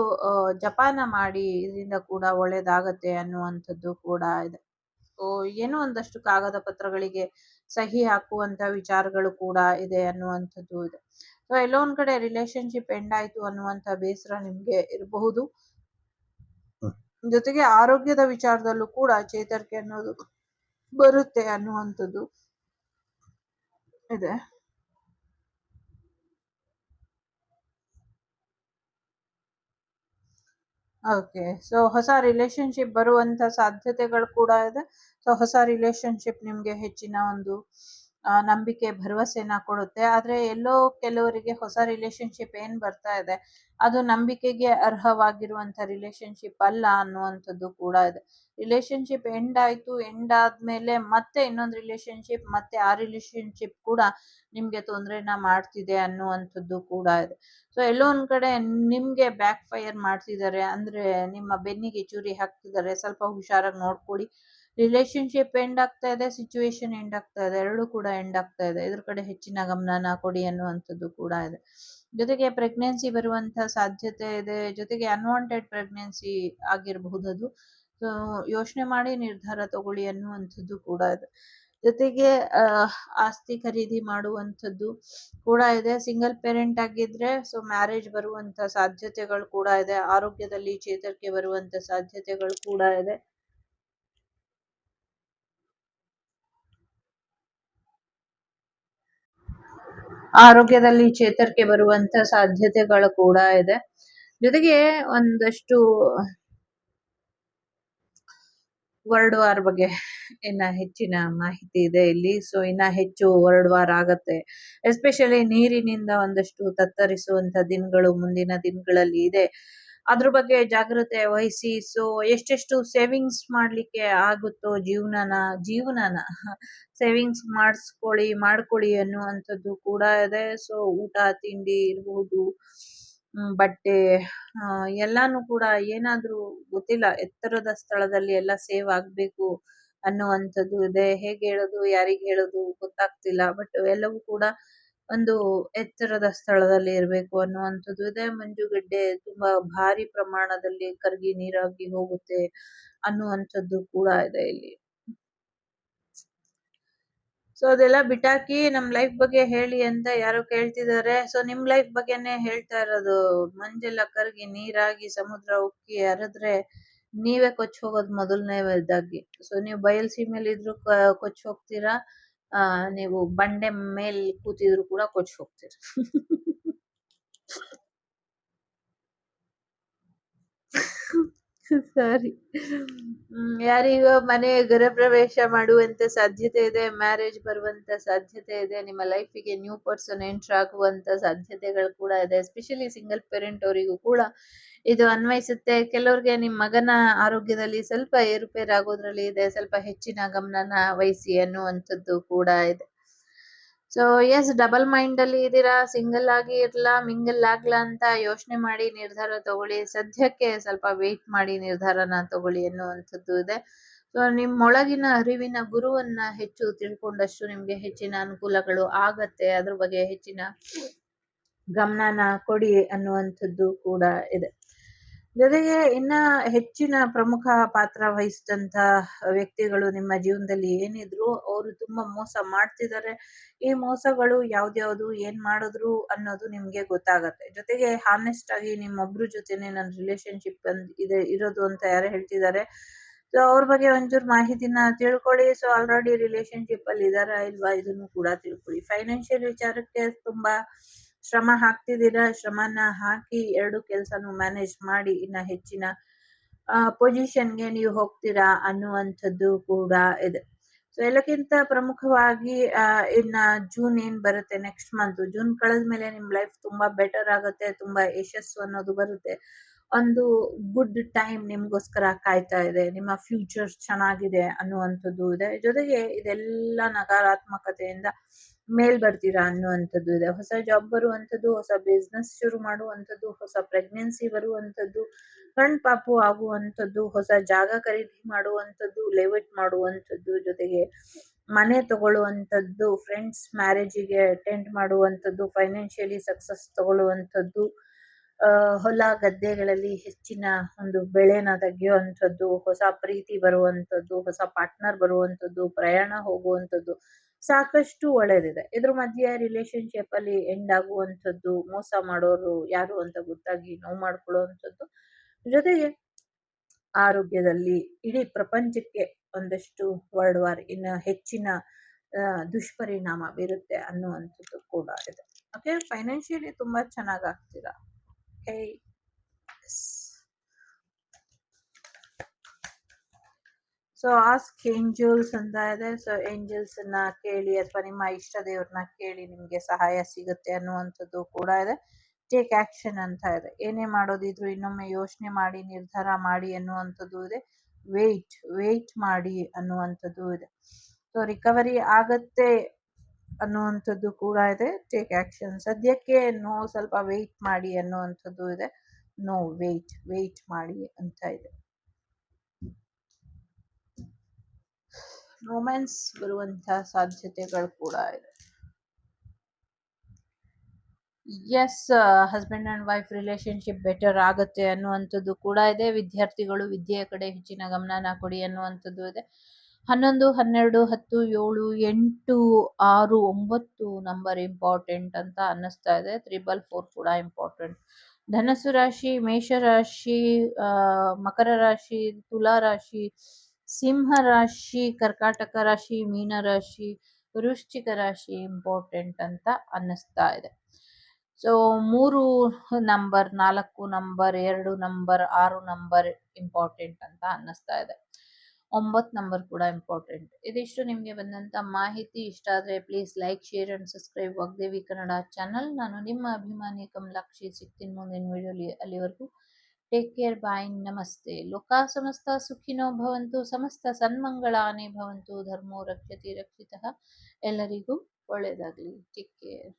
ಜಪಾನ ಮಾಡಿ ಇದರಿಂದ ಕೂಡ ಒಳ್ಳೇದಾಗತ್ತೆ ಅನ್ನುವಂಥದ್ದು ಕೂಡ ಇದೆ. ಏನೋ ಒಂದಷ್ಟು ಕಾಗದ ಪತ್ರಗಳಿಗೆ ಸಹಿ ಹಾಕುವಂತ ವಿಚಾರಗಳು ಕೂಡ ಇದೆ ಅನ್ನುವಂಥದ್ದು ಇದೆ. ಸೊ, ಎಲ್ಲೋ ಒಂದ್ ಕಡೆ ರಿಲೇಶನ್ಶಿಪ್ ಎಂಡ್ ಆಯ್ತು ಅನ್ನುವಂತ ಬೇಸರ ನಿಮ್ಗೆ ಇರಬಹುದು. ಜೊತೆಗೆ ಆರೋಗ್ಯದ ವಿಚಾರದಲ್ಲೂ ಕೂಡ ಚೇತರಿಕೆ ಅನ್ನೋದು ಬರುತ್ತೆ ಅನ್ನುವಂಥದ್ದು ಇದೆ. ಓಕೆ ಸೊ ಹೊಸ ರಿಲೇಶನ್ಶಿಪ್ ಬರುವಂತ ಸಾಧ್ಯತೆಗಳು ಕೂಡ ಇದೆ. ಸೊ ಹೊಸ ರಿಲೇಶನ್ಶಿಪ್ ನಿಮ್ಗೆ ಹೆಚ್ಚಿನ ಒಂದು ನಂಬಿಕೆ, ಭರವಸೆನ ಕೊಡುತ್ತೆ. ಆದರೆ ಎಲ್ಲೋ ಕೆಲವರಿಗೆ ಹೊಸ ರಿಲೇಶನ್ಶಿಪ್ ಏನು ಬರ್ತಾ ಇದೆ, ಅದು ನಂಬಿಕೆಗೆ ಅರ್ಹವಾಗಿರುವಂತ ರಿಲೇಶನ್ಶಿಪ್ ಅಲ್ಲ ಅನ್ನುವಂಥದ್ದು ಕೂಡ ಇದೆ. ರಿಲೇಶನ್ಶಿಪ್ ಎಂಡ್ ಆಯ್ತು ಎಂಡ್ ಆದ್ಮೇಲೆ ಮತ್ತೆ ಇನ್ನೊಂದು ರಿಲೇಶನ್ಶಿಪ್ ಮತ್ತೆ ಆ ರಿಲೇಶನ್ಶಿಪ್ ಕೂಡ ನಿಮ್ಗೆ ತೊಂದರೆನ ಮಾಡ್ತಿದೆ ಅನ್ನುವಂಥದ್ದು ಕೂಡ ಇದೆ. ಸೊ ಎಲ್ಲೋ ಒಂದು ಕಡೆ ನಿಮಗೆ ಬ್ಯಾಕ್ ಫೈರ್ ಮಾಡ್ತಿದ್ದಾರೆ, ಅಂದ್ರೆ ನಿಮ್ಮ ಬೆನ್ನಿಗೆ ಚೂರಿ ಹಾಕ್ತಿದ್ದಾರೆ, ಸ್ವಲ್ಪ ಹುಷಾರಾಗಿ ನೋಡ್ಕೊಡಿ ರಿಲೇಶನ್ಶಿಪ್ ಎಂಡ್ ಆಗ್ತಾ ಇದೆ ಸಿಚುವೇಶನ್ ಎಂಡ್ ಆಗ್ತಾ ಇದೆ, ಎರಡು ಕೂಡ ಎಂಡ್ ಆಗ್ತಾ ಇದೆ. ಇದ್ರ ಕಡೆ ಹೆಚ್ಚಿನ ಗಮನನ ಕೊಡಿ ಅನ್ನುವಂಥದ್ದು ಕೂಡ ಇದೆ. ಜೊತೆಗೆ ಪ್ರೆಗ್ನೆನ್ಸಿ ಬರುವಂತ ಸಾಧ್ಯತೆ ಇದೆ. ಜೊತೆಗೆ ಅನ್ವಾಂಟೆಡ್ ಪ್ರೆಗ್ನೆನ್ಸಿ ಆಗಿರಬಹುದು ಅದು. ಸೊ ಯೋಚನೆ ಮಾಡಿ ನಿರ್ಧಾರ ತಗೊಳ್ಳಿ ಅನ್ನುವಂಥದ್ದು ಕೂಡ ಇದೆ. ಜೊತೆಗೆ ಆಸ್ತಿ ಖರೀದಿ ಮಾಡುವಂಥದ್ದು ಕೂಡ ಇದೆ. ಸಿಂಗಲ್ ಪೇರೆಂಟ್ ಆಗಿದ್ರೆ ಸೊ ಮ್ಯಾರೇಜ್ ಬರುವಂತ ಸಾಧ್ಯತೆಗಳು ಕೂಡ ಇದೆ. ಆರೋಗ್ಯದಲ್ಲಿ ಚೇತರಿಕೆ ಬರುವಂತ ಸಾಧ್ಯತೆಗಳು ಕೂಡ ಇದೆ. ಆರೋಗ್ಯದಲ್ಲಿ ಚೇತರಿಕೆ ಬರುವಂತ ಸಾಧ್ಯತೆಗಳು ಕೂಡ ಇದೆ. ಜೊತೆಗೆ ಒಂದಷ್ಟು ವರ್ಲ್ಡ್ ವಾರ್ ಬಗ್ಗೆ ಇನ್ನ ಹೆಚ್ಚಿನ ಮಾಹಿತಿ ಇದೆ ಇಲ್ಲಿ. ಸೊ ಇನ್ನ ಹೆಚ್ಚು ವರ್ಲ್ಡ್ ವಾರ್ ಆಗತ್ತೆ. ಎಸ್ಪೆಷಲಿ ನೀರಿನಿಂದ ಒಂದಷ್ಟು ತತ್ತರಿಸುವಂತ ದಿನಗಳು ಮುಂದಿನ ದಿನಗಳಲ್ಲಿ ಇದೆ. ಅದ್ರ ಬಗ್ಗೆ ಜಾಗ್ರತೆ ವಹಿಸಿ. ಸೊ ಎಷ್ಟೆಷ್ಟು ಸೇವಿಂಗ್ಸ್ ಮಾಡ್ಲಿಕ್ಕೆ ಆಗುತ್ತೋ ಜೀವನನ ಜೀವನನ ಸೇವಿಂಗ್ಸ್ ಮಾಡಿಸ್ಕೊಳ್ಳಿ ಮಾಡ್ಕೊಳ್ಳಿ ಅನ್ನುವಂಥದ್ದು ಕೂಡ ಇದೆ. ಸೊ ಊಟ, ತಿಂಡಿ ಇರ್ಬೋದು ಬಟ್ಟೆ ಎಲ್ಲಾನು ಕೂಡ ಏನಾದ್ರೂ ಗೊತ್ತಿಲ್ಲ, ಎತ್ತರದ ಸ್ಥಳದಲ್ಲಿ ಎಲ್ಲ ಸೇವ್ ಆಗ್ಬೇಕು ಅನ್ನುವಂಥದ್ದು ಇದೆ. ಹೇಗೆ ಹೇಳೋದು, ಯಾರಿಗೆ ಹೇಳೋದು ಗೊತ್ತಾಗ್ತಿಲ್ಲ ಬಟ್ ಎಲ್ಲವೂ ಕೂಡ ಒಂದು ಎತ್ತರದ ಸ್ಥಳದಲ್ಲಿ ಇರಬೇಕು ಅನ್ನುವಂಥದ್ದು ಇದೆ. ಮಂಜುಗಡ್ಡೆ ತುಂಬಾ ಭಾರಿ ಪ್ರಮಾಣದಲ್ಲಿ ಕರಗಿ ನೀರಾಗಿ ಹೋಗುತ್ತೆ ಅನ್ನುವಂಥದ್ದು ಕೂಡ ಇದೆ ಇಲ್ಲಿ. ಸೊ ಅದೆಲ್ಲ ಬಿಟಾಕಿ ನಮ್ ಲೈಫ್ ಬಗ್ಗೆ ಹೇಳಿ ಅಂತ ಯಾರೋ ಕೇಳ್ತಿದ್ದಾರೆ. ಸೊ ನಿಮ್ ಲೈಫ್ ಬಗ್ಗೆನೆ ಹೇಳ್ತಾ ಇರೋದು, ಮಂಜೆಲ್ಲ ಕರಗಿ ನೀರಾಗಿ ಸಮುದ್ರ ಉಕ್ಕಿ ಹರಿದ್ರೆ ನೀವೇ ಕೊಚ್ಚ ಹೋಗೋದು ಮೊದಲನೇ ಇದಾಗಿ ಸೊ ನೀವು ಬಯಲ್ ಸೀಮೆಯಲ್ಲಿ ಇದ್ರು ಕೊಚ್ಚ ಹೋಗ್ತೀರಾ? ಆ ನೀವು ಬಂಡೆ ಮೇಲೆ ಕೂತಿದ್ರು ಕೂಡ ಕೊಚ್ಚಿ ಹೋಗ್ತೀರಾ. ಸಾರಿ ಯಾರಿಗೋ ಮನೆ ಗೃಹ ಪ್ರವೇಶ ಮಾಡುವಂತ ಸಾಧ್ಯತೆ ಇದೆ ಮ್ಯಾರೇಜ್ ಬರುವಂತ ಸಾಧ್ಯತೆ ಇದೆ, ನಿಮ್ಮ ಲೈಫಿಗೆ ನ್ಯೂ ಪರ್ಸನ್ ಎಂಟರ್ ಆಗುವಂತ ಸಾಧ್ಯತೆಗಳು ಕೂಡ ಇದೆ ಎಸ್ಪೆಷಲಿ ಸಿಂಗಲ್ ಪೇರೆಂಟ್ ಅವರಿಗೂ ಕೂಡ ಇದು ಅನ್ವಯಿಸುತ್ತೆ. ಕೆಲವ್ರಿಗೆ ನಿಮ್ಮ ಮಗನ ಆರೋಗ್ಯದಲ್ಲಿ ಸ್ವಲ್ಪ ಏರುಪೇರು ಆಗೋದ್ರಲ್ಲಿ ಇದೆ, ಸ್ವಲ್ಪ ಹೆಚ್ಚಿನ ಗಮನನ ವಹಿಸಿ ಅನ್ನುವಂಥದ್ದು ಕೂಡ ಇದೆ. ಸೊ ಎಸ್ ಡಬಲ್ ಮೈಂಡ್ ಅಲ್ಲಿ ಇದ್ದೀರಾ? ಸಿಂಗಲ್ ಆಗಿ ಇರ್ಲಾ? ಮಿಂಗಲ್ ಆಗ್ಲಾ ಅಂತ ಯೋಚನೆ ಮಾಡಿ ನಿರ್ಧಾರ ತಗೊಳ್ಳಿ. ಸದ್ಯಕ್ಕೆ ಸ್ವಲ್ಪ ವೇಟ್ ಮಾಡಿ ನಿರ್ಧಾರನ ತಗೊಳ್ಳಿ ಅನ್ನುವಂಥದ್ದು ಇದೆ. ಸೊ ನಿಮ್ಮೊಳಗಿನ ಅರಿವಿನ ಗುರುವನ್ನ ಹೆಚ್ಚು ತಿಳ್ಕೊಂಡಷ್ಟು ನಿಮ್ಗೆ ಹೆಚ್ಚಿನ ಅನುಕೂಲಗಳು ಆಗತ್ತೆ. ಅದ್ರ ಬಗ್ಗೆ ಹೆಚ್ಚಿನ ಗಮನನ ಕೊಡಿ ಅನ್ನುವಂಥದ್ದು ಕೂಡ ಇದೆ. ಜೊತೆಗೆ ಇನ್ನ ಹೆಚ್ಚಿನ ಪ್ರಮುಖ ಪಾತ್ರ ವಹಿಸಿದಂತ ವ್ಯಕ್ತಿಗಳು ನಿಮ್ಮ ಜೀವನದಲ್ಲಿ ಏನಿದ್ರು ಅವರು ತುಂಬಾ ಮೋಸ ಮಾಡ್ತಿದ್ದಾರೆ ಈ ಮೋಸಗಳು ಯಾವ್ದ್ಯಾವ್ದು, ಏನ್ ಮಾಡಿದ್ರು ಅನ್ನೋದು ನಿಮ್ಗೆ ಗೊತ್ತಾಗತ್ತೆ. ಜೊತೆಗೆ ಹಾನೆಸ್ಟ್ ಆಗಿ ನಿಮ್ಮೊಬ್ರು ಜೊತೆನೆ ನನ್ನ ರಿಲೇಶನ್ಶಿಪ್ ಇದೆ, ಇರೋದು ಅಂತ ಯಾರು ಹೇಳ್ತಿದ್ದಾರೆ ಸೊ ಅವ್ರ ಬಗ್ಗೆ ಒಂಚೂರು ಮಾಹಿತಿನ ತಿಳ್ಕೊಳ್ಳಿ. ಸೊ ಆಲ್ರೆಡಿ ರಿಲೇಶನ್ಶಿಪ್ ಅಲ್ಲಿ ಇದಾರ ಇಲ್ವಾ ಇದನ್ನು ಕೂಡ ತಿಳ್ಕೊಳ್ಳಿ. ಫೈನಾನ್ಷಿಯಲ್ ವಿಚಾರಕ್ಕೆ ತುಂಬಾ ಶ್ರಮ ಹಾಕ್ತಿದ್ದೀರಾ? ಶ್ರಮನ ಹಾಕಿ ಎರಡು ಕೆಲಸನೂ ಮ್ಯಾನೇಜ್ ಮಾಡಿ ಇನ್ನ ಹೆಚ್ಚಿನ ಪೊಸಿಷನ್ಗೆ ನೀವು ಹೋಗ್ತೀರಾ ಅನ್ನುವಂಥದ್ದು ಕೂಡ ಇದೆ. ಸೊ ಎಲ್ಲಕ್ಕಿಂತ ಪ್ರಮುಖವಾಗಿ ಇನ್ನ ಜೂನ್ ಏನ್ ಬರುತ್ತೆ ನೆಕ್ಸ್ಟ್ ಮಂತ್ ಜೂನ್ ಕಳೆದ ಮೇಲೆ ನಿಮ್ ಲೈಫ್ ತುಂಬಾ ಬೆಟರ್ ಆಗುತ್ತೆ, ತುಂಬಾ ಯಶಸ್ಸು ಅನ್ನೋದು ಬರುತ್ತೆ. ಒಂದು ಗುಡ್ ಟೈಮ್ ನಿಮ್ಗೋಸ್ಕರ ಕಾಯ್ತಾ ಇದೆ, ನಿಮ್ಮ ಫ್ಯೂಚರ್ ಚೆನ್ನಾಗಿದೆ ಅನ್ನುವಂಥದ್ದು ಇದೆ. ಜೊತೆಗೆ ಇದೆಲ್ಲ ನಕಾರಾತ್ಮಕತೆಯಿಂದ ಮೇಲ್ ಬರ್ತೀರಾ ಅನ್ನುವಂಥದ್ದು ಇದೆ. ಹೊಸ ಜಾಬ್ ಬರುವಂಥದ್ದು, ಹೊಸ ಬಿಸ್ನೆಸ್ ಶುರು ಮಾಡುವಂಥದ್ದು, ಹೊಸ ಪ್ರೆಗ್ನೆನ್ಸಿ ಬರುವಂಥದ್ದು ಕಣ್ ಪಾಪು ಆಗುವಂಥದ್ದು, ಹೊಸ ಜಾಗ ಖರೀದಿ ಮಾಡುವಂಥದ್ದು ಲೇಔಟ್ ಮಾಡುವಂಥದ್ದು ಜೊತೆಗೆ ಮನೆ ತಗೊಳ್ಳುವಂಥದ್ದು ಫ್ರೆಂಡ್ಸ್ ಮ್ಯಾರೇಜಿಗೆ ಅಟೆಂಡ್ ಮಾಡುವಂಥದ್ದು ಫೈನಾನ್ಷಿಯಲಿ ಸಕ್ಸಸ್ ತಗೊಳ್ಳುವಂಥದ್ದು ಹೊಲ ಗದ್ದೆಗಳಲ್ಲಿ ಹೆಚ್ಚಿನ ಒಂದು ಬೆಳೆನ ತೆಗೆಯುವಂಥದ್ದು, ಹೊಸ ಪ್ರೀತಿ ಬರುವಂಥದ್ದು, ಹೊಸ ಪಾರ್ಟ್ನರ್ ಬರುವಂಥದ್ದು, ಪ್ರಯಾಣ ಹೋಗುವಂಥದ್ದು. ಸಾಕಷ್ಟು ಒಳ್ಳೇದಿದೆ. ಇದ್ರ ಮಧ್ಯೆ ರಿಲೇಶನ್ಶಿಪ್ ಅಲ್ಲಿ ಎಂಡ್ ಆಗುವಂಥದ್ದು, ಮೋಸ ಮಾಡೋರು ಯಾರು ಅಂತ ಗೊತ್ತಾಗಿ ನೋವು ಮಾಡ್ಕೊಳ್ಳುವಂಥದ್ದು. ಜೊತೆಗೆ ಆರೋಗ್ಯದಲ್ಲಿ ಇಡೀ ಪ್ರಪಂಚಕ್ಕೆ ಒಂದಷ್ಟು ವರ್ಲ್ಡ್ ವಾರ್ ಇನ್ನ ಹೆಚ್ಚಿನ ದುಷ್ಪರಿಣಾಮ ಬೀರುತ್ತೆ ಅನ್ನುವಂಥದ್ದು ಕೂಡ ಇದೆ. ಓಕೆ ಫೈನಾನ್ಷಿಯಲಿ ತುಂಬಾ ಚೆನ್ನಾಗಿ ಆಗ್ತೀರಾ? ಓಕೆ ಸೊ ಆಸ್ಕ್ ಏಂಜಲ್ಸ್ ಅಂತ ಇದೆ ಸೊ ಏಂಜಲ್ಸ್ನ ಕೇಳಿ ಅಥವಾ ನಿಮ್ಮ ಇಷ್ಟ ದೇವ್ರನ್ನ ಕೇಳಿ ನಿಮಗೆ ಸಹಾಯ ಸಿಗುತ್ತೆ ಅನ್ನುವಂಥದ್ದು ಕೂಡ ಇದೆ. ಟೇಕ್ ಆಕ್ಷನ್ ಅಂತ ಇದೆ. ಏನೇ ಮಾಡೋದಿದ್ರು ಇನ್ನೊಮ್ಮೆ ಯೋಚನೆ ಮಾಡಿ, ನಿರ್ಧಾರ ಮಾಡಿ ಅನ್ನುವಂಥದ್ದು ಇದೆ. ವೇಟ್ ವೇಟ್ ಮಾಡಿ ಅನ್ನುವಂಥದ್ದು ಇದೆ. ಸೊ ರಿಕವರಿ ಆಗತ್ತೆ ಅನ್ನುವಂಥದ್ದು ಕೂಡ ಇದೆ. ಟೇಕ್ ಆ್ಯಕ್ಷನ್ ಸದ್ಯಕ್ಕೆ ನೋ ಸ್ವಲ್ಪ ವೇಟ್ ಮಾಡಿ ಅನ್ನುವಂಥದ್ದು ಇದೆ. ನೋ ವೇಟ್ ವೇಟ್ ಮಾಡಿ ಅಂತ ಇದೆ. ರೊಮ್ಯಾನ್ಸ್ ಬರುವಂತಹ ಸಾಧ್ಯತೆಗಳು ಕೂಡ ಇದೆ. Yes husband and wife relationship better ಆಗುತ್ತೆ ಅನ್ನುವಂಥದ್ದು ಕೂಡ ಇದೆ. ವಿದ್ಯಾರ್ಥಿಗಳು ವಿದ್ಯೆಯ ಕಡೆ ಹೆಚ್ಚಿನ ಗಮನನ ಕೊಡಿ ಅನ್ನುವಂಥದ್ದು ಇದೆ. ಹನ್ನೊಂದು, ಹನ್ನೆರಡು, ಹತ್ತು, ಏಳು, ಎಂಟು, ಆರು, ಒಂಬತ್ತು ನಂಬರ್ ಇಂಪಾರ್ಟೆಂಟ್ ಅಂತ ಅನ್ನಿಸ್ತಾ ಇದೆ. ತ್ರಿಬಲ್ ಫೋರ್ ಕೂಡ ಇಂಪಾರ್ಟೆಂಟ್ ಧನಸ್ಸು ರಾಶಿ ಮೇಷರಾಶಿ ಮಕರ ರಾಶಿ, ತುಲಾ ರಾಶಿ ಸಿಂಹ ರಾಶಿ, ಕರ್ಕಾಟಕ ರಾಶಿ, ಮೀನ ರಾಶಿ, ವೃಶ್ಚಿಕ ರಾಶಿ ಇಂಪಾರ್ಟೆಂಟ್ ಅಂತ ಅನ್ನಿಸ್ತಾ ಇದೆ. ಸೊ ಮೂರು ನಂಬರ್ ನಾಲ್ಕು ನಂಬರ್ ಎರಡು ನಂಬರ್ ಆರು ನಂಬರ್ ಇಂಪಾರ್ಟೆಂಟ್ ಅಂತ ಅನ್ನಿಸ್ತಾ ಇದೆ. ಒಂಬತ್ತು ನಂಬರ್ ಕೂಡ ಇಂಪಾರ್ಟೆಂಟ್ ಇದಿಷ್ಟು ನಿಮಗೆ ಬಂದಂತ ಮಾಹಿತಿ. ಇಷ್ಟ ಆದರೆ please like share and subscribe Vagdevi Kannada channel ನಾನು ನಿಮ್ಮ ಅಭಿಮಾನಿ ಕಮಲಾಕ್ಷಿ ಸಿಗ್ತೀನಿ ಮುಂದಿನ ವಿಡಿಯೋಲಿ ಅಲ್ಲಿವರೆಗೂ. ಟೇಕ್ ಕೇರ್ ಬಾಯ್ ನಮಸ್ತೆ ಲೋಕ ಸಮಸ್ತ ಸುಖಿನೋ ಭವಂತು ಸಮಸ್ತ ಸನ್ಮಂಗಳಾನೇ ಭವಂತು ಧರ್ಮೋ ರಕ್ಷತಿ ರಕ್ಷಿತ ಎಲ್ಲರಿಗೂ ಒಳ್ಳೆಯದಾಗಲಿ ಟೇಕ್ ಕೇರ್